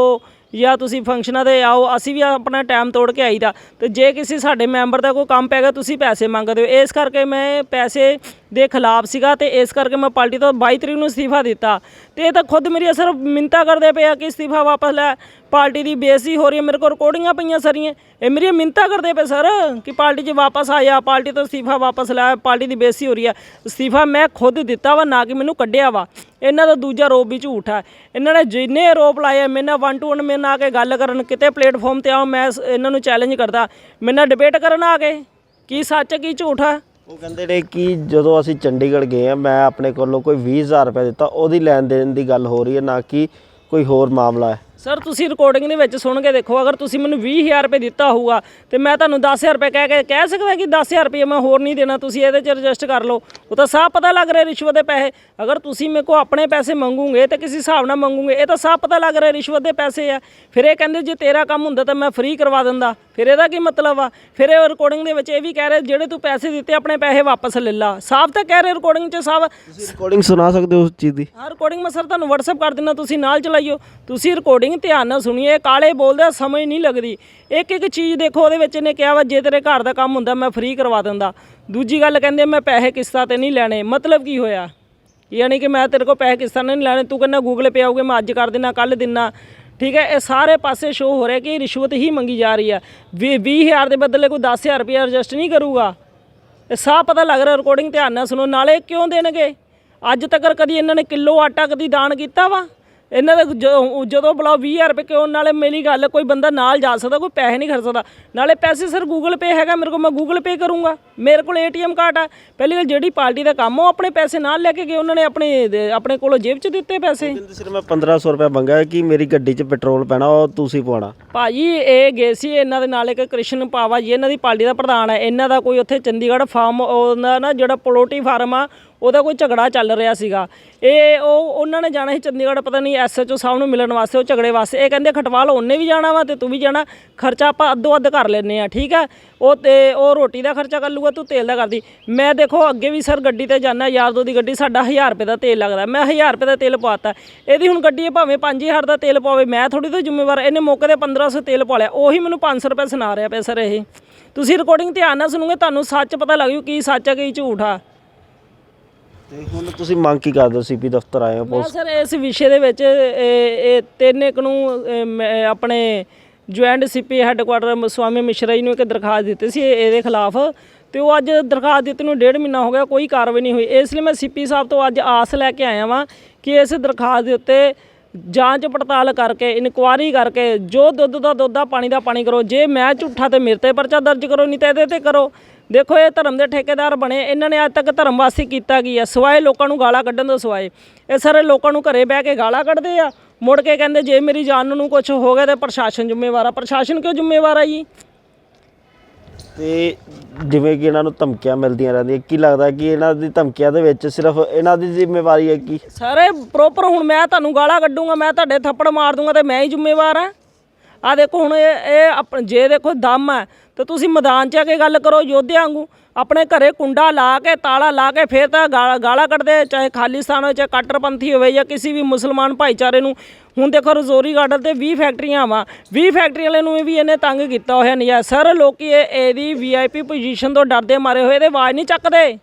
ਜਾਂ ਤੁਸੀਂ ਫੰਕਸ਼ਨਾਂ ਤੇ ਆਓ, ਅਸੀਂ ਵੀ ਆਪਣਾ ਟਾਈਮ ਤੋੜ ਕੇ ਆਈਦਾ। ਤੇ ਜੇ ਕਿਸੇ ਸਾਡੇ ਮੈਂਬਰ ਦਾ ਕੋਈ ਕੰਮ ਪੈ ਗਿਆ ਤੁਸੀਂ ਪੈਸੇ ਮੰਗਦੇ ਹੋ। ਇਸ ਕਰਕੇ ਮੈਂ ਪੈਸੇ ਦੇ ਖਿਲਾਫ ਸੀਗਾ ਤੇ ਇਸ ਕਰਕੇ ਮੈਂ ਪਾਰਟੀ ਤੋਂ 22 ਤਰੀਕ ਨੂੰ ਅਸਤੀਫਾ ਦਿੱਤਾ। ਤੇ ਇਹ ਤਾਂ ਖੁਦ ਮੇਰੀ ਅਸਰ ਮਿੰਤਾ ਕਰਦੇ ਪਏ ਆ ਕਿ ਅਸਤੀਫਾ ਵਾਪਸ ਲੈ, ਪਾਰਟੀ ਦੀ ਬੇਇੱਜ਼ਤੀ ਹੋ ਰਹੀ ਹੈ, ਮੇਰੇ ਕੋਲ ਰਿਕਾਰਡਿੰਗਾਂ ਪਈਆਂ ਸਾਰੀਆਂ। ਇਹ ਮੇਰੀ ਮਿੰਤਾ ਕਰਦੇ ਪਏ ਸਰ ਕਿ ਪਾਰਟੀ 'ਚ ਵਾਪਸ ਆਇਆ, ਪਾਰਟੀ ਤੋਂ ਅਸਤੀਫਾ ਵਾਪਸ ਲੈ, ਪਾਰਟੀ ਦੀ ਬੇਇੱਜ਼ਤੀ ਹੋ ਰਹੀ ਹੈ। ਅਸਤੀਫਾ ਮੈਂ ਖੁਦ ਦਿੱਤਾ ਵਾ, ਨਾ ਕਿ ਮੈਨੂੰ ਕੱਢਿਆ ਵਾ। ਇਹਨਾਂ ਦਾ ਦੂਜਾ ਰੋਪ ਵੀ ਝੂਠ ਹੈ ਇਹਨਾਂ ਨੇ ਜਿੰਨੇ ਆਰੋਪ ਲਾਏ ਆ, ਮੇਰੇ ਨਾਲ ਵਨ ਟੂ ਵਨ ਮੇਰੇ ਨਾਲ ਆ ਕੇ ਗੱਲ ਕਰਨ ਕਿਤੇ ਪਲੇਟਫਾਰਮ ਤੇ ਆਓ ਮੈਂ ਸ- ਇਹਨਾਂ ਨੂੰ ਚੈਲੰਜ ਕਰਦਾ। ਮੇਰੇ ਨਾਲ ਡਿਬੇਟ ਕਰਨ ਆ ਗਏ ਕੀ ਸੱਚ ਹੈ, ਕੀ ਝੂਠ ਹੈ ਉਹ ਕਹਿੰਦੇ ਨੇ ਕਿ ਜਦੋਂ ਅਸੀਂ ਚੰਡੀਗੜ੍ਹ ਗਏ ਆ ਮੈਂ ਆਪਣੇ ਕੋਲੋਂ ਕੋਈ 20000 ਰੁਪਏ ਦਿੱਤਾ ਉਹਦੀ ਲੈਣ ਦੇਣ ਦੀ ਗੱਲ ਹੋ ਰਹੀ ਹੈ ਨਾ ਕਿ ਕੋਈ ਹੋਰ ਮਾਮਲਾ ਹੈ। ਸਰ ਤੁਸੀਂ ਰਿਕਾਰਡਿੰਗ ਦੇ ਵਿੱਚ ਸੁਣ ਕੇ ਦੇਖੋ ਅਗਰ ਤੁਸੀਂ ਮੈਨੂੰ 20000 ਰੁਪਏ ਦਿੱਤਾ ਹੋਊਗਾ ਤੇ ਮੈਂ ਤੁਹਾਨੂੰ 10000 ਰੁਪਏ ਕਹਿ ਕੇ ਕਹਿ ਸਕਦਾ ਕਿ 10000 ਰੁਪਏ ਮੈਂ ਹੋਰ ਨਹੀਂ ਦੇਣਾ ਤੁਸੀਂ ਇਹਦੇ 'ਚ ਰਜਿਸਟ ਕਰ ਲਓ। ਉਹ ਤਾਂ ਸਾਫ਼ ਪਤਾ ਲੱਗ ਰਿਹਾ ਰਿਸ਼ਵਤ ਦੇ ਪੈਸੇ। ਅਗਰ ਤੁਸੀਂ ਮੇਰੇ ਕੋ ਆਪਣੇ ਪੈਸੇ ਮੰਗੋਗੇ ਤੇ ਕਿਸੇ ਹਿਸਾਬ ਨਾਲ ਮੰਗੋਗੇ ਇਹ ਤਾਂ ਸਾਫ਼ ਪਤਾ ਲੱਗ ਰਿਹਾ ਰਿਸ਼ਵਤ ਦੇ ਪੈਸੇ ਆ। ਫਿਰ ਇਹ ਕਹਿੰਦੇ ਜੇ ਤੇਰਾ ਕੰਮ ਹੁੰਦਾ ਤਾਂ ਮੈਂ ਫ੍ਰੀ ਕਰਵਾ ਦਿੰਦਾ। ਫਿਰ ਇਹਦਾ ਕੀ ਮਤਲਬ ਆ? ਫਿਰ ਇਹ ਰਿਕਾਰਡਿੰਗ ਦੇ ਵਿੱਚ ਇਹ ਵੀ ਕਹਿ ਰਹੇ ਜਿਹੜੇ ਤੂੰ ਪੈਸੇ ਦਿੱਤੇ ਆਪਣੇ ਪੈਸੇ ਵਾਪਸ ਲੈ ਲਾ। ਸਾਫ਼ ਤਾਂ ਕਹਿ ਰਹੇ ਰਿਕਾਰਡਿੰਗ 'ਚ ਸਾਫ਼। ਤੁਸੀਂ ਰਿਕਾਰਡਿੰਗ ਸੁਣਾ ਸਕਦੇ ਹੋ ਉਸ ਚੀਜ਼ ਦੀ? ਹਾਂ ਰਿਕਾਰਡਿੰਗ ਮੈਂ ਸਰ ਤੁਹਾਨੂੰ WhatsApp ਕਰ ਦਿੰਦਾ ਤੁਸੀਂ ਨਾਲ ਚਲਾਈਓ। ਤੁਸੀਂ ਰਿਕਾਰਡਿੰਗ ਧਿਆਨ ਨਾਲ ਸੁਣੀਏ ਕਾਲੇ ਬੋਲਦੇ ਸਮਝ ਨਹੀਂ ਲੱਗਦੀ। ਇੱਕ ਇੱਕ ਚੀਜ਼ ਦੇਖੋ, ਉਹਦੇ ਵਿੱਚ ਇਹਨੇ ਕਿਹਾ ਵਾ, ਜੇ ਤੇਰੇ ਘਰ ਦਾ ਕੰਮ ਹੁੰਦਾ, ਮੈਂ ਫ੍ਰੀ ਕਰਵਾ ਦਿੰਦਾ। ਦੂਜੀ ਗੱਲ ਕਹਿੰਦੇ, ਮੈਂ ਪੈਸੇ ਕਿਸ਼ਤਾਂ ਤੇ ਨਹੀਂ ਲੈਣੇ। ਮਤਲਬ ਕੀ ਹੋਇਆ? ਯਾਨੀ ਕਿ ਮੈਂ ਤੇਰੇ ਕੋਲ ਪੈਸੇ ਕਿਸ਼ਤਾਂ ਤੇ ਨਹੀਂ ਲੈਣੇ, ਤੂੰ ਕਹਿੰਦਾ ਗੂਗਲ ਪੇ ਆਉਗੇ ਮੈਂ ਅੱਜ ਕਰ ਦੇਣਾ ਕੱਲ ਦਿਨਾ ਠੀਕ ਹੈ, ਇਹ ਸਾਰੇ ਪਾਸੇ ਸ਼ੋਅ ਹੋ ਰਿਹਾ ਕਿ ਰਿਸ਼ਵਤ ਹੀ ਮੰਗੀ ਜਾ ਰਹੀ ਹੈ 20000 ਦੇ ਬਦਲੇ ਕੋਈ 10000 ਰੁਪਏ ਐਡਜਸਟ ਨਹੀਂ ਕਰੂਗਾ। ਇਹ ਸਾਫ਼ ਪਤਾ ਲੱਗ ਰਿਹਾ ਰਿਕਾਰਡਿੰਗ ਧਿਆਨ ਨਾਲ ਸੁਣੋ। ਨਾਲੇ ਕਿਉਂ ਦੇਣਗੇ? ਅੱਜ ਤੱਕ ਕਦੀ ਇਹਨਾਂ ਨੇ ਕਿਲੋ ਆਟਾ, ਕਦੀ ਦਾਨ ਕੀਤਾ ਵਾ? ਇਹਨਾਂ ਦੇ ਜੋ- ਜਦੋਂ ਬੁਲਾਓ 20000 ਰੁਪਏ ਕਿਉਂ? ਨਾਲੇ ਮੇਰੀ ਗੱਲ ਕੋਈ ਬੰਦਾ ਨਾਲ ਜਾ ਸਕਦਾ ਕੋਈ ਪੈਸੇ ਨਹੀਂ ਖਰਚ ਸਕਦਾ। ਨਾਲੇ ਪੈਸੇ ਸਰ ਗੂਗਲ ਪੇ ਹੈਗਾ ਮੇਰੇ ਕੋਲ ਮੈਂ ਗੂਗਲ ਪੇ ਕਰੂੰਗਾ। ਮੇਰੇ ਕੋਲ ਏਟੀਐਮ ਕਾਰਡ ਆ। ਪਹਿਲੀ ਗੱਲ ਜਿਹੜੀ ਪਾਰਟੀ ਦਾ ਕੰਮ ਆ, ਉਹ ਆਪਣੇ ਪੈਸੇ ਨਾਲ ਲੈ ਕੇ ਗਏ। ਉਹਨਾਂ ਨੇ ਆਪਣੇ ਦੇ- ਆਪਣੇ ਕੋਲੋਂ ਜੇਬ 'ਚ ਦਿੱਤੇ ਪੈਸੇ। ਕਹਿੰਦੇ ਸਿਰ ਮੈਂ 1500 ਰੁਪਏ ਮੰਗਿਆ ਕਿ ਮੇਰੀ ਗੱਡੀ 'ਚ ਪੈਟਰੋਲ ਪੈਣਾ ਉਹ ਤੁਸੀਂ ਪਵਾਉਣਾ। ਭਾਜੀ ਇਹ ਗਏ ਸੀ ਇਹਨਾਂ ਦੇ ਨਾਲ ਇੱਕ ਕ੍ਰਿਸ਼ਨ ਪਾਵਾ ਜੀ ਇਹਨਾਂ ਦੀ ਪਾਰਟੀ ਦਾ ਪ੍ਰਧਾਨ ਹੈ। ਇਹਨਾਂ ਦਾ ਕੋਈ ਉੱਥੇ ਚੰਡੀਗੜ੍ਹ ਫਾਰਮ ਉਹਦਾ ਨਾ ਜਿਹੜਾ ਪੋਲੋਟੀ ਫਾਰਮ ਆ ਉਹਦਾ ਕੋਈ ਝਗੜਾ ਚੱਲ ਰਿਹਾ ਸੀਗਾ। ਇਹ ਉਹ ਉਹਨਾਂ ਨੇ ਜਾਣਾ ਸੀ ਚੰਡੀਗੜ੍ਹ, ਪਤਾ ਨਹੀਂ ਐਸਐਚਓ ਸਾਹਿਬ ਨੂੰ ਮਿਲਣ ਵਾਸਤੇ, ਉਹ ਝਗੜੇ ਵਾਸਤੇ। ਇਹ ਕਹਿੰਦੇ ਖਟਵਾਲ ਉਹਨੇ ਵੀ ਜਾਣਾ ਵਾ ਤੇ ਤੂੰ ਵੀ ਜਾਣਾ। ਖਰਚਾ ਆਪਾਂ ਅੱਧੋ ਅੱਧ ਕਰ ਲੈਨੇ ਆ ਠੀਕ ਆ ਉਹ ਤੇ ਉਹ ਰੋਟੀ ਦਾ ਖਰਚਾ ਕਰ ਲੂਗਾ ਤੂੰ ਤੇਲ ਦਾ ਕਰਦੀ। ਮੈਂ ਦੇਖੋ ਅੱਗੇ ਵੀ ਸਰ ਗੱਡੀ ਤੇ ਜਾਣਾ ਯਾਰ ਦੋ ਦੀ ਗੱਡੀ ਸਾਡਾ 1000 ਰੁਪਏ ਦਾ ਤੇਲ ਲੱਗਦਾ। ਮੈਂ 1000 ਰੁਪਏ ਦਾ ਤੇਲ ਪਵਾਤਾ। ਇਹਦੀ ਹੁਣ ਗੱਡੀ ਇਹ ਭਾਵੇਂ 5000 ਦਾ ਤੇਲ ਪਾਵੇ ਮੈਂ ਥੋੜੀ ਤੋਂ ਜ਼ਿੰਮੇਵਾਰ, ਇਹਨੇ ਮੌਕੇ ਤੇ 1500 ਤੇਲ ਪਾ ਲਿਆ। ਉਹੀ ਮੈਨੂੰ 500 ਰੁਪਏ ਸੁਣਾ ਰਿਹਾ ਪਿਆ ਸਰ ਇਹ। ਤੁਸੀਂ ਰਿਕਾਰਡਿੰਗ ਧਿਆਨ ਨਾਲ ਸੁਣੋਗੇ, ਤੁਹਾਨੂੰ ਸੱਚ ਪਤਾ ਲੱਗ ਜੂ ਕੀ ਸੱਚ ਆ, ਕੀ ਝੂਠ ਆ। ਤੇ ਹੁਣ ਤੁਸੀਂ ਮੰਗ ਕੀ ਕਰਦੇ ਹੋ? ਸੀਪੀ ਦਫ਼ਤਰ ਆਏ ਹੋ ਮੈਂ ਸਰ ਇਸ ਵਿਸ਼ੇ ਦੇ ਵਿੱਚ ਇਹ ਇਹ ਤਿੰਨ ਇੱਕ ਨੂੰ ਇਹ ਮੈਂ ਆਪਣੇ joint CP headquarter Swami Mishra ji ਨੂੰ ਇੱਕ ਦਰਖਾਸਤ ਦਿੱਤੀ ਸੀ ਇਹ- ਇਹਦੇ ਖਿਲਾਫ ਤੇ ਉਹ ਅੱਜ ਦਰਖਾਸਤ ਦਿੱਤੀ ਨੂੰ ਡੇਢ ਮਹੀਨਾ ਹੋ ਗਿਆ ਕੋਈ ਕਾਰਵਾਈ ਨਹੀਂ ਹੋਈ। ਇਸ ਲਈ ਮੈਂ ਸੀਪੀ ਸਾਹਿਬ ਤੋਂ ਅੱਜ ਆਸ ਲੈ ਕੇ ਆਇਆ ਵਾਂ ਕਿ ਇਸ ਦਰਖਾਸਤ ਦੇ ਉੱਤੇ ਜਾਂਚ ਪੜਤਾਲ ਕਰਕੇ, ਇਨਕੁਆਰੀ ਕਰਕੇ, ਜੋ ਦੁੱਧ ਦਾ ਦੁੱਧ ਆ, ਪਾਣੀ ਦਾ ਪਾਣੀ ਕਰੋ। ਜੇ ਮੈਂ ਝੂਠਾ ਤੇ ਮੇਰੇ ਤੇ ਪਰਚਾ ਦਰਜ ਕਰੋ, ਨਹੀਂ ਤਾਂ ਇਹਦੇ ਤੇ ਕਰੋ। ਦੇਖੋ, ਇਹ ਧਰਮ ਦੇ ਠੇਕੇਦਾਰ ਬਣੇ। ਇਹਨਾਂ ਨੇ ਅੱਜ ਤੱਕ ਧਰਮ ਵਾਸਤੇ ਕੀਤਾ ਕੀ ਆ? ਸਿਵਾਏ ਲੋਕਾਂ ਨੂੰ ਗਾਲਾਂ ਕੱਢਣ ਤੋਂ ਸਿਵਾਏ। ਇਹ ਸਾਰੇ ਲੋਕਾਂ ਨੂੰ ਘਰੇ ਬਹਿ ਕੇ ਗਾਲਾਂ ਕੱਢਦੇ ਆ। ਮੁੜ ਕੇ ਕਹਿੰਦੇ, ਜੇ ਮੇਰੀ ਜਾਨ ਨੂੰ ਕੁਝ ਹੋ ਗਿਆ ਤੇ ਪ੍ਰਸ਼ਾਸਨ ਜ਼ਿੰਮੇਵਾਰ ਆ। ਪ੍ਰਸ਼ਾਸਨ ਕਿਉਂ ਜ਼ਿੰਮੇਵਾਰ ਆ ਜੀ? ਤੇ ਜਿਵੇਂ ਕਿ ਇਹਨਾਂ ਨੂੰ ਧਮਕੀਆਂ ਮਿਲਦੀਆਂ ਰਹਿੰਦੀਆਂ, ਕੀ ਲੱਗਦਾ ਕਿ ਇਹਨਾਂ ਦੀ ਧਮਕੀਆਂ ਦੇ ਵਿੱਚ ਸਿਰਫ ਇਹਨਾਂ ਦੀ ਜ਼ਿੰਮੇਵਾਰੀ ਹੈ ਕਿ? ਸਾਰੇ ਪ੍ਰੋਪਰ ਹੁਣ ਮੈਂ ਤੁਹਾਨੂੰ ਗਾਲਾਂ ਕੱਢੂੰਗਾ, ਮੈਂ ਤੁਹਾਡੇ ਥੱਪੜ ਮਾਰ ਦੂੰਗਾ ਤੇ ਮੈਂ ਹੀ ਜ਼ਿੰਮੇਵਾਰ ਹਾਂ। ਆ ਦੇਖੋ ਹੁਣ ਇਹ ਇਹ ਆਪ- ਜੇ ਦੇਖੋ ਦਮ ਹੈ, ਤੇ ਤੁਸੀਂ ਮੈਦਾਨ 'ਚ ਆ ਕੇ ਗੱਲ ਕਰੋ, ਯੋਧਿਆਂ ਵਾਂਗੂ। ਆਪਣੇ ਘਰੇ ਕੁੰਡਾ ਲਾ ਕੇ, ਤਾਲਾ ਲਾ ਕੇ ਫੇਰ ਤਾਂ ਗਾਲਾਂ ਗਾਲਾਂ ਕੱਢਦੇ, ਚਾਹੇ ਖਾਲਿਸਤਾਨ ਹੋਵੇ, ਚਾਹੇ ਕੱਟਰਪੰਥੀ ਹੋਵੇ ਜਾਂ ਕਿਸੇ ਵੀ ਮੁਸਲਮਾਨ ਭਾਈਚਾਰੇ ਨੂੰ। ਹੁਣ ਦੇਖੋ ਰਜ਼ੋਰੀ ਗਾਰਡਨ ਤੇ 20 ਫੈਕਟਰੀਆਂ ਵਾ। 20 ਫੈਕਟਰੀ ਵਾਲੇ ਨੂੰ ਵੀ ਇਹਨੇ ਤੰਗ ਕੀਤਾ ਹੋਇਆ ਨਹੀਂ ਸਰ, ਲੋਕੀ ਇਹ, ਇਹਦੀ ਵੀਆਈਪੀ ਪੋਜੀਸ਼ਨ ਤੋਂ ਡਰਦੇ ਮਾਰੇ ਹੋਏ, ਇਹਦੇ ਆਵਾਜ਼ ਨਹੀਂ ਚੱਕਦੇ।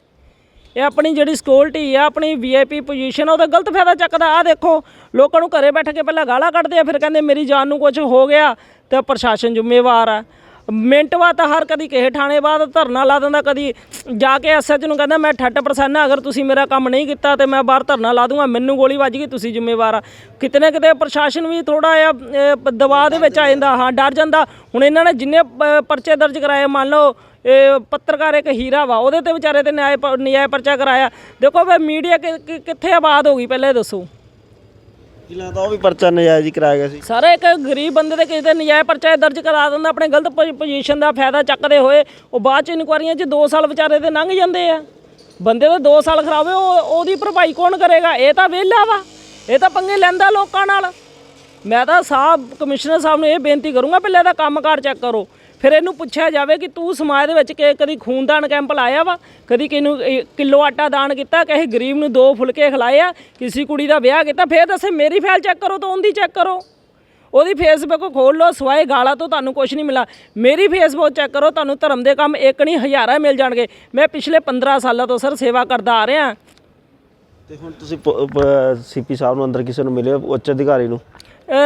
ਇਹ ਆਪਣੀ ਜਿਹੜੀ ਸਿਕਿਉਰਿਟੀ ਆ, ਆਪਣੀ ਵੀਆਈਪੀ ਪੋਜੀਸ਼ਨ ਉਹਦਾ ਗਲਤ ਫਾਇਦਾ ਚੱਕਦਾ। ਆ ਦੇਖੋ, ਲੋਕਾਂ ਨੂੰ ਘਰੇ ਬੈਠ ਕੇ ਪਹਿਲਾਂ ਗਾਲਾਂ ਕੱਢਦੇ ਆ, ਫਿਰ ਕਹਿੰਦੇ, ਮੇਰੀ ਜਾਨ ਨੂੰ ਕੁਝ ਹੋ ਗਿਆ। ਤੇ ਪ੍ਰਸ਼ਾਸਨ ਜ਼ਿੰਮੇਵਾਰ ਆ। ਮਿੰਟ ਬਾਅਦ ਤਾਂ ਹਰ ਕਦੀ ਕਿਸੇ ਥਾਣੇ ਬਾਅਦ ਧਰਨਾ ਲਾ ਦਿੰਦਾ, ਕਦੀ ਜਾ ਕੇ ਐਸਐਚ ਨੂੰ ਕਹਿੰਦਾ, ਮੈਂ ਠੱਟ ਪਰਸਨ ਅਗਰ ਤੁਸੀਂ ਮੇਰਾ ਕੰਮ ਨਹੀਂ ਕੀਤਾ ਤੇ ਮੈਂ ਬਾਹਰ ਧਰਨਾ ਲਾ ਦੂੰਗਾ, ਮੈਨੂੰ ਗੋਲੀ ਵੱਜ ਗਈ, ਤੁਸੀਂ ਜ਼ਿੰਮੇਵਾਰ ਆ। ਕਿਤੇ ਨਾ ਕਿਤੇ ਪ੍ਰਸ਼ਾਸਨ ਵੀ ਥੋੜਾ ਜਿਹਾ ਦਬਾਅ ਦੇ ਵਿੱਚ ਆ ਜਾਂਦਾ, ਹਾਂ, ਡਰ ਜਾਂਦਾ। ਹੁਣ ਇਹਨਾਂ ਨੇ ਜਿੰਨੇ ਪਰਚੇ ਦਰਜ ਕਰਾਏ, ਮੰਨ ਲਓ, ਇਹ ਪੱਤਰਕਾਰ ਇੱਕ ਹੀਰਾ ਵਾ, ਉਹਦੇ ਤੇ ਵਿਚਾਰੇ ਤੇ ਨਿਆਏ ਪ- ਨਿਆਏ ਪਰਚਾ ਕਰਾਇਆ। ਦੇਖੋ ਵੇ ਮੀਡੀਆ ਕਿੱਥੇ ਆਬਾਦ ਹੋ ਗਈ, ਪਹਿਲਾਂ ਦੱਸੋ। ਕੀ ਲੱਗਦਾ ਉਹ ਵੀ ਪਰਚਾ ਨਜਾਇਜ਼ ਹੀ ਕਰਾਇਆ ਗਿਆ ਸੀ? ਸਾਰੇ ਇੱਕ ਗਰੀਬ ਬੰਦੇ ਦੇ ਕਿਸੇ ਤੇ ਨਜਾਇਜ਼ ਪਰਚਾ ਦਰਜ ਕਰਾ ਦਿੰਦਾ, ਆਪਣੇ ਗਲਤ ਪੋ- ਪੋਜੀਸ਼ਨ ਦਾ ਫਾਇਦਾ ਚੱਕਦੇ ਹੋਏ, ਉਹ ਬਾਅਦ ਚ ਇਨਕੁਆਰੀਆਂ 'ਚ 2 ਸਾਲ ਵਿਚਾਰੇ ਦੇ ਲੰਘ ਜਾਂਦੇ ਆ। ਬੰਦੇ ਦੇ 2 ਸਾਲ ਖਰਾਬ ਹੋਏ, ਉਹ, ਉਹਦੀ ਭਰਪਾਈ ਕੌਣ ਕਰੇਗਾ? ਇਹ ਤਾਂ ਵਿਹਲਾ ਵਾ, ਇਹ ਤਾਂ ਪੰਗੇ ਲੈਂਦਾ ਲੋਕਾਂ ਨਾਲ। ਮੈਂ ਤਾਂ ਸਾਹਿਬ ਕਮਿਸ਼ਨਰ ਸਾਹਿਬ ਨੂੰ ਇਹ ਬੇਨਤੀ ਕਰੂੰਗਾ, ਪਹਿਲੇ ਇਹਦਾ ਕੰਮਕਾਰ ਚੈੱਕ ਕਰੋ। ਫਿਰ ਇਹਨੂੰ ਪੁੱਛਿਆ ਜਾਵੇ ਕਿ ਤੂੰ ਸਮਾਜ ਦੇ ਵਿੱਚ ਕਿ ਕਦੀ ਖੂਨਦਾਨ ਕੈਂਪ ਲਾਇਆ ਵਾ? ਕਦੀ ਕਿਨੂੰ ਕਿਲੋ ਆਟਾ ਦਾਨ ਕੀਤਾ ਕਿਸੇ ਗਰੀਬ ਨੂੰ ਦੋ ਫੁਲਕੇ ਖਿਲਾਏ ਆ, ਕਿਸੇ ਕੁੜੀ ਦਾ ਵਿਆਹ ਕੀਤਾ, ਫਿਰ ਦੱਸੇ ਮੇਰੀ ਫਾਈਲ ਚੈੱਕ ਕਰੋ ਤਾਂ ਉਹਦੀ ਚੈੱਕ ਕਰੋ। ਉਹਦੀ ਫੇਸਬੁੱਕ ਖੋਲ ਲਓ, ਸਵਾਏ ਗਾਲਾਂ ਤੋਂ ਤੁਹਾਨੂੰ ਕੁਝ ਨਹੀਂ ਮਿਲਾ ਮੇਰੀ ਫੇਸਬੁੱਕ ਚੈੱਕ ਕਰੋ, ਤੁਹਾਨੂੰ ਧਰਮ ਦੇ ਕੰਮ ਇੱਕ ਨਹੀਂ, ਹਜ਼ਾਰਾਂ ਮਿਲ ਜਾਣਗੇ। ਮੈਂ ਪਿਛਲੇ 15 ਸਾਲਾਂ ਤੋਂ ਸਰ ਸੇਵਾ ਕਰਦਾ ਆ ਰਿਹਾ। ਤੇ ਹੁਣ ਤੁਸੀਂ ਸੀਪੀ ਸਾਹਿਬ ਨੂੰ ਅੰਦਰ ਕਿਸੇ ਨੂੰ ਮਿਲੇ ਉੱਚ ਅਧਿਕਾਰੀ ਨੂੰ।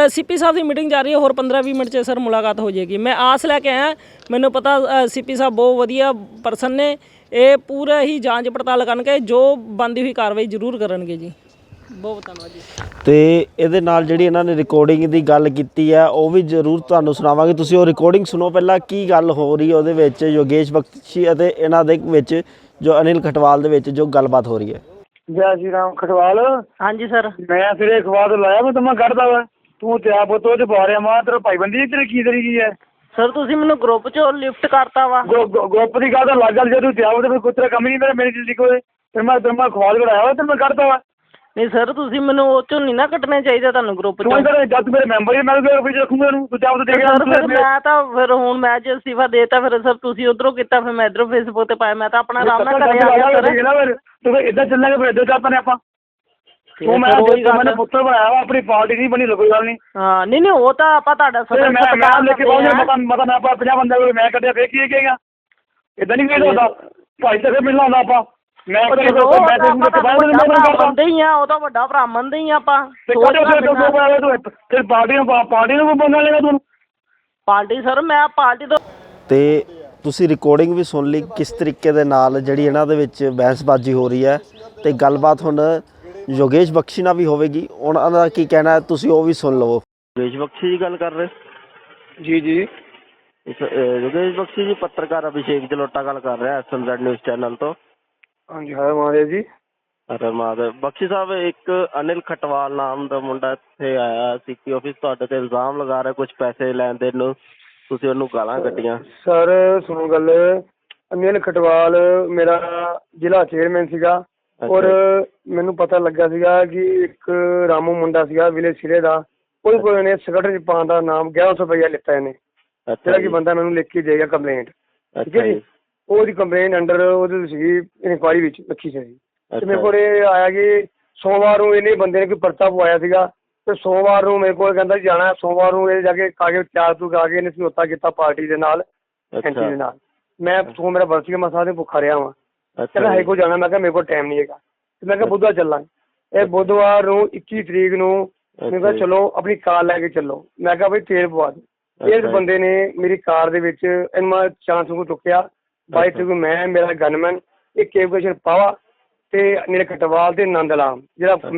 ਸੀਪੀ ਸਾਹਿਬ ਦੀ ਮੀਟਿੰਗ ਜਾ ਰਹੀ ਹੈ ਹੋਰ 15-20 ਮਿੰਟ 'ਚ ਸਰ ਮੁਲਾਕਾਤ ਹੋ ਜਾਏਗੀ। ਮੈਂ ਆਸ ਲੈ ਕੇ ਆਇਆ ਮੈਨੂੰ ਪਤਾ ਸੀਪੀ ਸਾਹਿਬ ਬਹੁਤ ਵਧੀਆ ਪਰਸਨ ਨੇ। ਇਹ ਪੂਰਾ ਹੀ ਜਾਂਚ ਪੜਤਾਲ ਕਰਨਗੇ ਜੋ ਬੰਦੀ ਹੋਈ ਕਾਰਵਾਈ ਜ਼ਰੂਰ ਕਰਨਗੇ ਜੀ। ਬਹੁਤ ਧੰਨਵਾਦ ਜੀ। ਤੇ ਇਹਦੇ ਨਾਲ ਜਿਹੜੀ ਇਹਨਾਂ ਨੇ ਰਿਕਾਰਡਿੰਗ ਦੀ ਗੱਲ ਕੀਤੀ ਹੈ ਉਹ ਵੀ ਜ਼ਰੂਰ ਤੁਹਾਨੂੰ ਸੁਣਾਵਾਂਗੇ। ਤੁਸੀਂ ਉਹ ਰਿਕਾਰਡਿੰਗ ਸੁਣੋ ਪਹਿਲਾਂ ਕੀ ਗੱਲ ਹੋ ਰਹੀ ਹੈ ਉਹਦੇ ਵਿੱਚ ਯੋਗੇਸ਼ ਬਖਸ਼ੀ ਅਤੇ ਇਹਨਾਂ ਦੇ ਵਿੱਚ ਜੋ ਅਨਿਲ ਖਟਵਾਲ ਦੇ ਵਿੱਚ ਜੋ ਗੱਲਬਾਤ ਹੋ ਰਹੀ ਹੈ। ਜੈ ਸ਼੍ਰੀ ਰਾਮ ਖਟਵਾਲ। ਹਾਂਜੀ ਸਰ। ਮੈਂ ਸਿਰੇ ਖਵਾਦ ਲਾਇਆ ਮੈਂ ਤੈਨੂੰ ਕੱਢਦਾ ਵਾ। ਤੂੰ ਤੇ ਆਪ ਤੋਂ ਤੇ ਰਿਹਾ ਮਾਂ ਤੇਰਾ ਭਾਈਬੰਦੀ ਤੇਰੀ ਕੀ ਤਰੀਕੀ ਹੈ ਸਰ ਤੁਸੀਂ ਮੈਨੂੰ ਗਰੁੱਪ 'ਚੋਂ ਲਿਫਟ ਕਰਤਾ ਵਾ। ਗੋ- ਗੋ- ਗੋਪ ਦੀ ਗੱਲ ਤਾਂ ਲੱਗ ਗੱਲ ਜੇ ਤੂੰ ਤੇ ਆਪ ਤੇ ਕੋਈ ਤੇਰਾ ਕੰਮ ਹੀ ਨਹੀਂ ਮੇਰਾ ਮੇਰੀ ਜ਼ਿੰਦਗੀ ਕੋਲੇ ਤੇ ਮੈਂ ਤੇ ਮੈਂ ਖਵਾਦ ਕਢਾਇਆ ਵਾ ਤੇ ਮੈਂ ਕੱਢਦਾ ਵਾ। ਨਹੀਂ ਸਰ ਤੁਸੀਂ ਮੈਨੂੰ ਉਹ 'ਚੋਂ ਨਹੀਂ ਨਾ ਕੱਟਣੇ ਚਾਹੀਦੇ ਤੁਹਾਨੂੰ ਗਰੁੱਪ ਤੂੰ ਇਧਰ ਜਦ ਤੂੰ ਮੇਰੇ ਮੈਂਬਰ ਹੀ ਮੈਂ ਤੇ ਵਿੱਚ ਰੱਖੂੰਗਾ ਇਹਨੂੰ। ਤੂੰ ਤੇ ਆਪ ਤੇ ਦੇ ਸਰ ਫਿਰ ਮੈਂ ਤਾਂ ਫਿਰ ਹੁਣ ਮੈਂ ਜੇ ਅਸਤੀਫਾ ਦੇਤਾ ਫਿਰ ਸਰ ਤੁਸੀਂ ਉਧਰੋਂ ਕੀਤਾ ਫਿਰ ਮੈਂ ਇਧਰੋਂ ਫੇਸਬੁੱਕ ਤੇ ਪਾਇਆ ਮੈਂ ਤਾਂ ਆਪਣਾ ਆਰਾਮ ਨਾਲ ਘਰੇ ਆ ਗਿਆ ਸਰ ਤੂੰ ਇਦਾਂ ਚੱਲਾਂਗੇ ਫਿਰ ਇਦਾਂ ਚੱਲ ਆਪਾਂ। ਤੂੰ ਮੈਂ ਉਹੀ ਗੱਲ ਮੈਨੂੰ ਪੁੱਤਰ ਬਣਾਇਆ ਵਾ ਆਪਣੀ ਪਾਰਟੀ ਨਹੀਂ ਬਣੀ ਕੋਈ ਗੱਲ ਨਹੀਂ। ਹਾਂ ਨਹੀਂ ਨਹੀਂ ਉਹ ਤਾਂ ਆਪਾਂ ਤੁਹਾਡਾ ਤੇ ਸਦਰ ਮੈਂ ਮੈਂ ਸਤਿਕਾਰ ਲੈ ਕੇ ਕਰਦੇ ਪਹੁੰਚਿਆ ਹਾਂ। ਮਤਾ ਮਤਾ ਮੈਂ ਆਪਾਂ 50 ਬੰਦੇ ਕੋਲ ਮੈਂ ਕੱਢਿਆ ਫੇਰ ਕੀ ਕਹੇਗਾ? ਇਦਾਂ ਨਹੀਂ ਕਹਿੰਦਾ ਹੁੰਦਾ। ਭਾਈ ਤਾਂ ਫੇਰ ਮਿਲਣਾ ਹੁੰਦਾ ਆਪਾਂ। ਮੈਂ ਉਹ ਕਦੇ ਜਦੋਂ ਮੈਂ ਤੇ ਆਪਾਂ ਤੇ ਤਾਂ ਬਾਅਦ ਵੱਡਾ ਮੈਂ ਭਰਾ ਕਰਦਾ ਮੰਨਦੇ ਹੀ ਆ ਉਹ ਤਾਂ ਵੱਡਾ ਭਰਾ ਮੰਨਦੇ ਹੀ ਆ ਆਪਾਂ। ਤੇ ਸੋਚ ਕਦੇ ਫਿਰ ਲੈਂਦੇ ਤੂੰ ਹਾਂ। ਤੂੰ ਫਿਰ ਪਾਰਟੀ ਨੂੰ ਪਾਰਟੀ ਨੂੰ ਬੰਦਾ ਲੇਗਾ ਤੂੰ? ਪਾਰਟੀ ਸਰ ਮੈਂ ਪਾਰਟੀ ਤੋਂ ਤੇ ਤੁਸੀਂ ਰਿਕਾਰਡਿੰਗ ਵੀ ਸੁਣ ਲਈ ਕਿਸ ਤਰੀਕੇ ਦੇ ਨਾਲ ਜਿਹੜੀ ਇਹਨਾਂ ਦੇ ਵਿੱਚ ਬਹਿਸਬਾਜ਼ੀ ਹੋ ਰਹੀ ਹੈ। ਤੇ ਗੱਲਬਾਤ ਹੁਣ ਯੋਗੇਸ਼ ਬਖਸ਼ੀ ਨਾਲ ਵੀ ਹੋਵੇਗੀ। ਉਹਨਾਂ ਦਾ ਕੀ ਕਹਿਣਾ ਹੈ ਤੁਸੀਂ ਉਹ ਵੀ ਸੁਣ ਲਵੋ। ਯੋਗੇਸ਼ ਬਖਸ਼ੀ ਜੀ ਗੱਲ ਕਰ ਰਹੇ? ਜੀ ਜੀ। ਇਸ, ਯੋਗੇਸ਼ ਬਖਸ਼ੀ ਜੀ ਪੱਤਰਕਾਰ ਅਭਿਸ਼ੇਕ ਜਲੋਟਾ ਗੱਲ ਕਰ ਰਿਹਾ ਐਸਐਮਜ਼ੈਡ ਨਿਊਜ਼ ਚੈਨਲ ਤੋਂ। ਹਾਂਜੀ ਹਾਂ ਮਹਾਰਾਜ ਜੀ। ਅਰੇ ਮਾਧਵ ਬਖਸ਼ੀ ਸਾਹਿਬ ਇੱਕ ਅਨਿਲ ਖਟਵਾਲ ਨਾਮ ਦਾ ਮੁੰਡਾ ਇੱਥੇ ਆਇਆ ਸੀਪੀ ਆਫਿਸ ਤੁਹਾਡੇ ਤੇ ਇਲਜ਼ਾਮ ਲਗਾ ਰਿਹਾ ਕੁਝ ਪੈਸੇ ਲੈਣ ਦੇ ਨੂੰ। ਤੁਸੀਂ ਉਹਨੂੰ ਗਾਲਾਂ ਕੱਢੀਆਂ। ਸਰ ਸੁਣੋ ਗੱਲ। ਅਨਿਲ ਖਟਵਾਲ ਮੇਰਾ ਜ਼ਿਲ੍ਹਾ ਚੇਅਰਮੈਨ ਸੀਗਾ। ਔਰ ਮੈਨੂੰ ਪਤਾ ਲੱਗਾ ਸੀਗਾ ਕਿ ਇੱਕ ਰਾਮੂ ਮੁੰਡਾ ਸੀਗਾ ਵਿਲੇ ਸਿਰੇ ਦਾ। ਉਹਦੇ ਕੋਲ ਇਹਨੇ ਸਕੱਟਰ ਚ ਪਾਉਣ ਦਾ ਨਾਮ 1100 ਰੁਪਇਆ ਲਿੱਤਾ ਇਹਨੇ। ਜਿਹੜਾ ਕਿ ਬੰਦਾ ਮੈਨੂੰ ਲਿਖ ਕੇ ਦੇਗਾ ਕੰਪਲੇਂਟ ਠੀਕ ਹੈ ਜੀ? ਉਹਦੀ ਕੰਪਲੇਂਟ ਅੰਡਰ ਉਹਦੀ ਸੀਗੀ ਇਨਕੁਆਇਰੀ ਵਿੱਚ ਰੱਖੀ ਸੀ। ਤੇ ਮੇਰੇ ਕੋਲ ਇਹ ਆਇਆ ਕਿ ਸੋਮਵਾਰ ਨੂੰ ਇਹਨੇ ਬੰਦੇ ਨੇ ਕੋਈ ਪਰਚਾ ਪਵਾਇਆ ਸੀਗਾ। ਤੇ ਸੋਮਵਾਰ ਨੂੰ ਮੇਰੇ ਕੋਲ ਕਹਿੰਦਾ ਜਾਣਾ। ਸੋਮਵਾਰ ਨੂੰ ਇਹ ਜਾ ਕੇ ਕਾਗਜ਼ ਤਿਆਰ ਤੂ ਕਰਾ ਕੇ ਇਹਨੇ ਸਮਝੌਤਾ ਕੀਤਾ ਪਾਰਟੀ ਦੇ ਨਾਲ ਐਂਟੀ ਅੱਛਾ ਦੇ ਨਾਲ। ਮੈਂ ਸੋ ਮੇਰਾ ਬਰਸੀ ਕੇ ਮਸਾ ਦੇ ਭੁੱਖਾ ਰਿਹਾ ਵਾਂ। ਕਹਿੰਦਾ ਹਾਈ ਜੀ, ਕੋ ਜਾਣਾ। ਮੈਂ ਕਿਹਾ ਮੇਰੇ ਕੋਲ ਟਾਈਮ ਨਹੀਂ ਹੈਗਾ। ਤੇ ਮੈਂ ਕਿਹਾ ਬੁੱਧਵਾਰ ਚੱਲਾਂਗੇ। ਇਹ ਬੁੱਧਵਾਰ ਨੂੰ 21 ਤਰੀਕ ਨੂੰ ਮੈਂ ਕਿਹਾ ਜੀ, ਚਲੋ ਆਪਣੀ ਕਾਰ ਲੈ ਕੇ ਚੱਲੋ। ਮੈਂ ਕਿਹਾ ਬਈ ਤੇਲ ਪਵਾ ਦੇ ਜੀ, ਬੰਦੇ ਨੇ ਮੇਰੀ ਕਾਰ ਦੇ ਵਿੱਚ ਇਹਨੂੰ ਚਾਂਸ ਨੂੰ ਚੁੱਕਿਆ। ਬਾਈ। ਤਰੀਕ ਨੂੰ ਮੈਂ ਮੇਰਾ ਗਨਮੈਨ ਇੱਕ ਕੇਵਕੇਸ਼ਨ ਪਾਵਾ ਤੇ ਨੀਲ ਕਟਵਾਲ ਤੇ ਨੰਦ ਲਾਮ ਜਿਹੜਾ ਅੱਛਾ।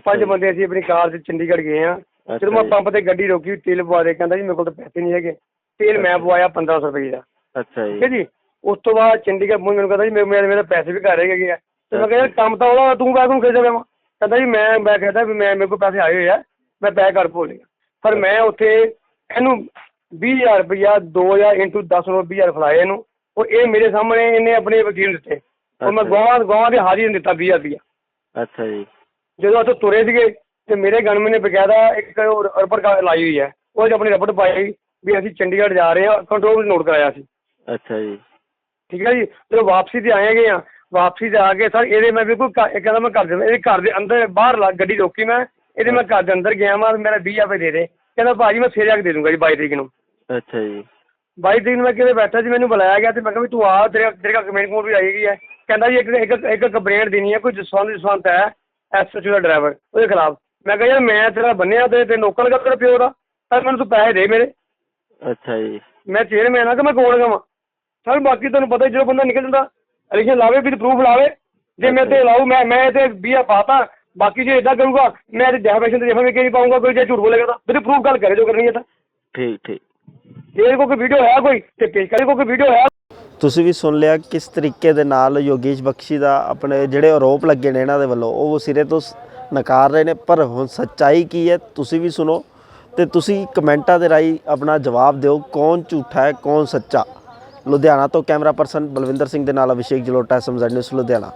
ਪੰਜ ਜੀ, ਬੰਦੇ ਅਸੀਂ ਆਪਣੀ ਕਾਰ 'ਚ ਚੰਡੀਗੜ੍ਹ ਗਏ ਆ ਜਦੋਂ ਮੈਂ ਜੀ, ਪੰਪ ਤੇ ਗੱਡੀ ਰੋਕੀ ਤੇਲ ਪਵਾ ਦੇ ਕਹਿੰਦਾ ਜੀ ਮੇਰੇ ਕੋਲ ਤਾਂ ਪੈਸੇ ਨਹੀਂ ਹੈਗੇ। ਤੇਲ ਮੈਂ ਪਵਾਇਆ 1500 ਰੁਪਏ ਦਾ। ਅੱਛਾ ਠੀਕ ਹੈ ਜੀ ਜੀ? ਉਸ ਤੋਂ ਬਾਅਦ ਚੰਡੀਗੜ੍ਹ ਮੈਨੂੰ ਕਹਿੰਦਾ ਜੀ ਮੇਰੇ ਮੇਰੇ ਪੈਸੇ ਵੀ ਘਰ ਹੈਗੇ ਆ। ਤੇ ਮੈਂ ਕਿਹਾ ਕੰਮ ਤਾਂ ਉਹਦਾ ਤੂੰ ਪੈਸੇ ਨੂੰ ਖੇਚ ਜਾਵੇਂਗਾ ਕਹਿੰਦਾ ਜੀ ਮੈਂ ਮੈਂ ਕਹਿੰਦਾ ਵੀ ਮੈਂ ਮੇਰੇ ਕੋਲ ਪੈਸੇ ਆਏ ਹੋਏ ਆ ਮੈਂ ਪੈਸੇ ਘਰ ਭੁੱਲ ਗਿਆ। ਪਰ ਮੈਂ ਉੱਥੇ ਇਹਨੂੰ 20000 ਰੁਪਇਆ 2000 ਇੰਟੂ 10 ਨੂੰ 20000 ਫੜਾਏ ਇਹਨੂੰ। ਔਰ ਇਹ ਮੇਰੇ ਸਾਹਮਣੇ ਇਹਨੇ ਆਪਣੇ ਵਕੀਲ ਦਿੱਤੇ। ਔਰ ਮੈਂ ਅੱਛਾ। ਗਵਾਂ ਗਵਾਂ ਦੀ ਹਾਜ਼ਰੀ ਨੂੰ ਦਿੱਤਾ 20000 ਰੁਪਇਆ ਅੱਛਾ ਜੀ। ਜਦੋਂ ਉੱਥੇ ਤੁਰੇ ਸੀਗੇ ਤੇ ਮੇਰੇ ਗਨਮੈਨ ਨੇ ਬਕਾਇਦਾ ਇੱਕ ਰਬੜ ਕਾ ਲਾਈ ਹੋਈ ਹੈ। ਉਹ 'ਚ ਆਪਣੀ ਰਬੜ ਪਾਈ ਵੀ ਅਸੀਂ ਚੰਡੀਗੜ੍ਹ ਜਾ ਰਹੇ ਹਾਂ ਕੰਟਰੋਲ ਨੋਟ ਕਰਾਇਆ ਸੀ। ਅੱਛਾ ਜੀ। ਠੀਕ ਹੈ ਜੀ? ਜਦੋਂ ਵਾਪਸੀ ਤੇ ਆਏ ਗਏ ਆ ਵਾਪਸੀ ਤੇ ਆ ਕੇ ਸਰ ਇਹਦੇ ਮੈਂ ਬਿਲਕੁਲ ਘਰ- ਇਹ ਕਹਿੰਦਾ ਮੈਂ ਘਰ ਦੇ ਇਹਦੇ ਘਰ ਦੇ ਅੰਦਰ ਬਾਹਰ ਲਾ ਗੱਡੀ ਰੋਕੀ ਮੈਂ ਇਹਦੇ ਮੈਂ ਘਰ ਦੇ ਅੰਦਰ ਗਿਆ ਵਾਂ ਮੇਰਾ 20 ਰੁਪਏ ਦੇ ਦੇ। ਕਹਿੰਦਾ ਭਾਜੀ ਮੈਂ ਸਵੇਰੇ ਆ ਕੇ ਦੇ ਦੂੰਗਾ ਜੀ 22 ਤਰੀਕ ਨੂੰ। ਅੱਛਾ ਜੀ। 22 ਤਰੀਕ ਨੂੰ ਮੈਂ ਕਿਤੇ ਬੈਠਾ ਸੀ ਮੈਨੂੰ ਬੁਲਾਇਆ ਗਿਆ ਤੇ ਮੈਂ ਕਿਹਾ ਵੀ ਤੂੰ ਆ ਤੇਰੇ ਤੇਰੇ ਕੋਲ ਕਮੇਂਟ ਕੋਡ ਵੀ ਆਈ ਗਈ ਹੈ ਕਹਿੰਦਾ ਜੀ ਇੱਕ ਇੱਕ ਇੱਕ ਕੰਪਲੇਂਟ ਦੇਣੀ ਹੈ ਕੋਈ ਜਸਵੰਤ ਜਸਵੰਤ ਹੈ ਐਸਐਚਓ ਦਾ ਡਰਾਈਵਰ ਉਹਦੇ ਖਿਲਾਫ। ਮੈਂ ਕਿਹਾ ਯਾਰ ਮੈਂ ਤੇਰਾ ਬੰਨਿਆ ਤੇ ਤੇ ਨੌਕਰ ਲੱਗਾ ਤੇਰੇ ਪਿਓ ਦਾ? ਸਰ ਮੈਨੂੰ ਤੂੰ ਪੈਸੇ ਦੇ ਮੇਰੇ। ਅੱਛਾ ਜੀ। ਮੈਂ ਚੇਅਰਮੈਨ ਆ ਕਿ ਮੈਂ ਕੋਲ ਗਾਵਾਂ ਸਰ ਬਾਕੀ ਤੁਹਾਨੂੰ ਪਤਾ ਜਦੋਂ ਬੰਦਾ ਨਿਕਲ ਜਾਂਦਾ ਐਲੀਗੇਸ਼ਨ ਲਾਵੇ ਵੀ ਪ੍ਰੂਫ ਲਾਵੇ ਜੇ ਮੈਂ ਤੇ ਲਾਉ ਮੈਂ ਮੈਂ ਤੇ ਵੀਆ ਪਾਤਾ ਬਾਕੀ ਜੇ ਇਦਾਂ ਕਰੂਗਾ ਮੈਂ ਤੇ ਡੈਫੇਸ਼ਨ ਤੇ ਵੀ ਨਹੀਂ ਪਾਉਂਗਾ ਕੋਈ ਜੇ ਝੂਠ ਬੋਲੇਗਾ ਤਾਂ। ਮੇਰੇ ਪ੍ਰੂਫ ਗੱਲ ਕਰੇ ਜੋ ਕਰਨੀ ਹੈ ਤਾਂ। ਠੀਕ ਠੀਕ। ਜੇ ਕੋਈ ਵੀਡੀਓ ਹੈ ਕੋਈ? ਤੇ ਪੇਸ਼ ਕਰੇ ਕੋਈ ਵੀਡੀਓ ਹੈ? ਤੁਸੀਂ ਵੀ ਸੁਣ ਲਿਆ ਕਿਸ ਤਰੀਕੇ ਦੇ ਨਾਲ ਯੋਗੇਸ਼ ਬਖਸ਼ੀ ਦਾ ਆਪਣੇ ਜਿਹੜੇ ਆਰੋਪ ਲੱਗੇ ਨੇ ਇਹਨਾਂ ਦੇ ਵੱਲੋਂ ਉਹ ਸਿਰੇ ਤੋਂ ਨਕਾਰ ਰਹੇ ਨੇ ਪਰ ਹੁਣ ਸੱਚਾਈ ਕੀ ਹੈ ਤੁਸੀਂ ਵੀ ਸੁਣੋ ਤੇ ਤੁਸੀਂ ਕਮੈਂਟਾਂ ਦੇ ਰਾਹੀਂ ਆਪਣਾ ਜਵਾਬ ਦਿਓ ਕੌਣ ਝੂਠਾ ਹੈ ਕੌਣ ਸੱਚਾ। ਲੁਧਿਆਣਾ ਤੋਂ ਕੈਮਰਾ ਪਰਸਨ ਬਲਵਿੰਦਰ ਸਿੰਘ ਦੇ ਨਾਲ ਅਭਿਸ਼ੇਕ ਜਲੋਟਾ ਸਮਝਣ ਨਿਊਜ਼ ਲੁਧਿਆਣਾ।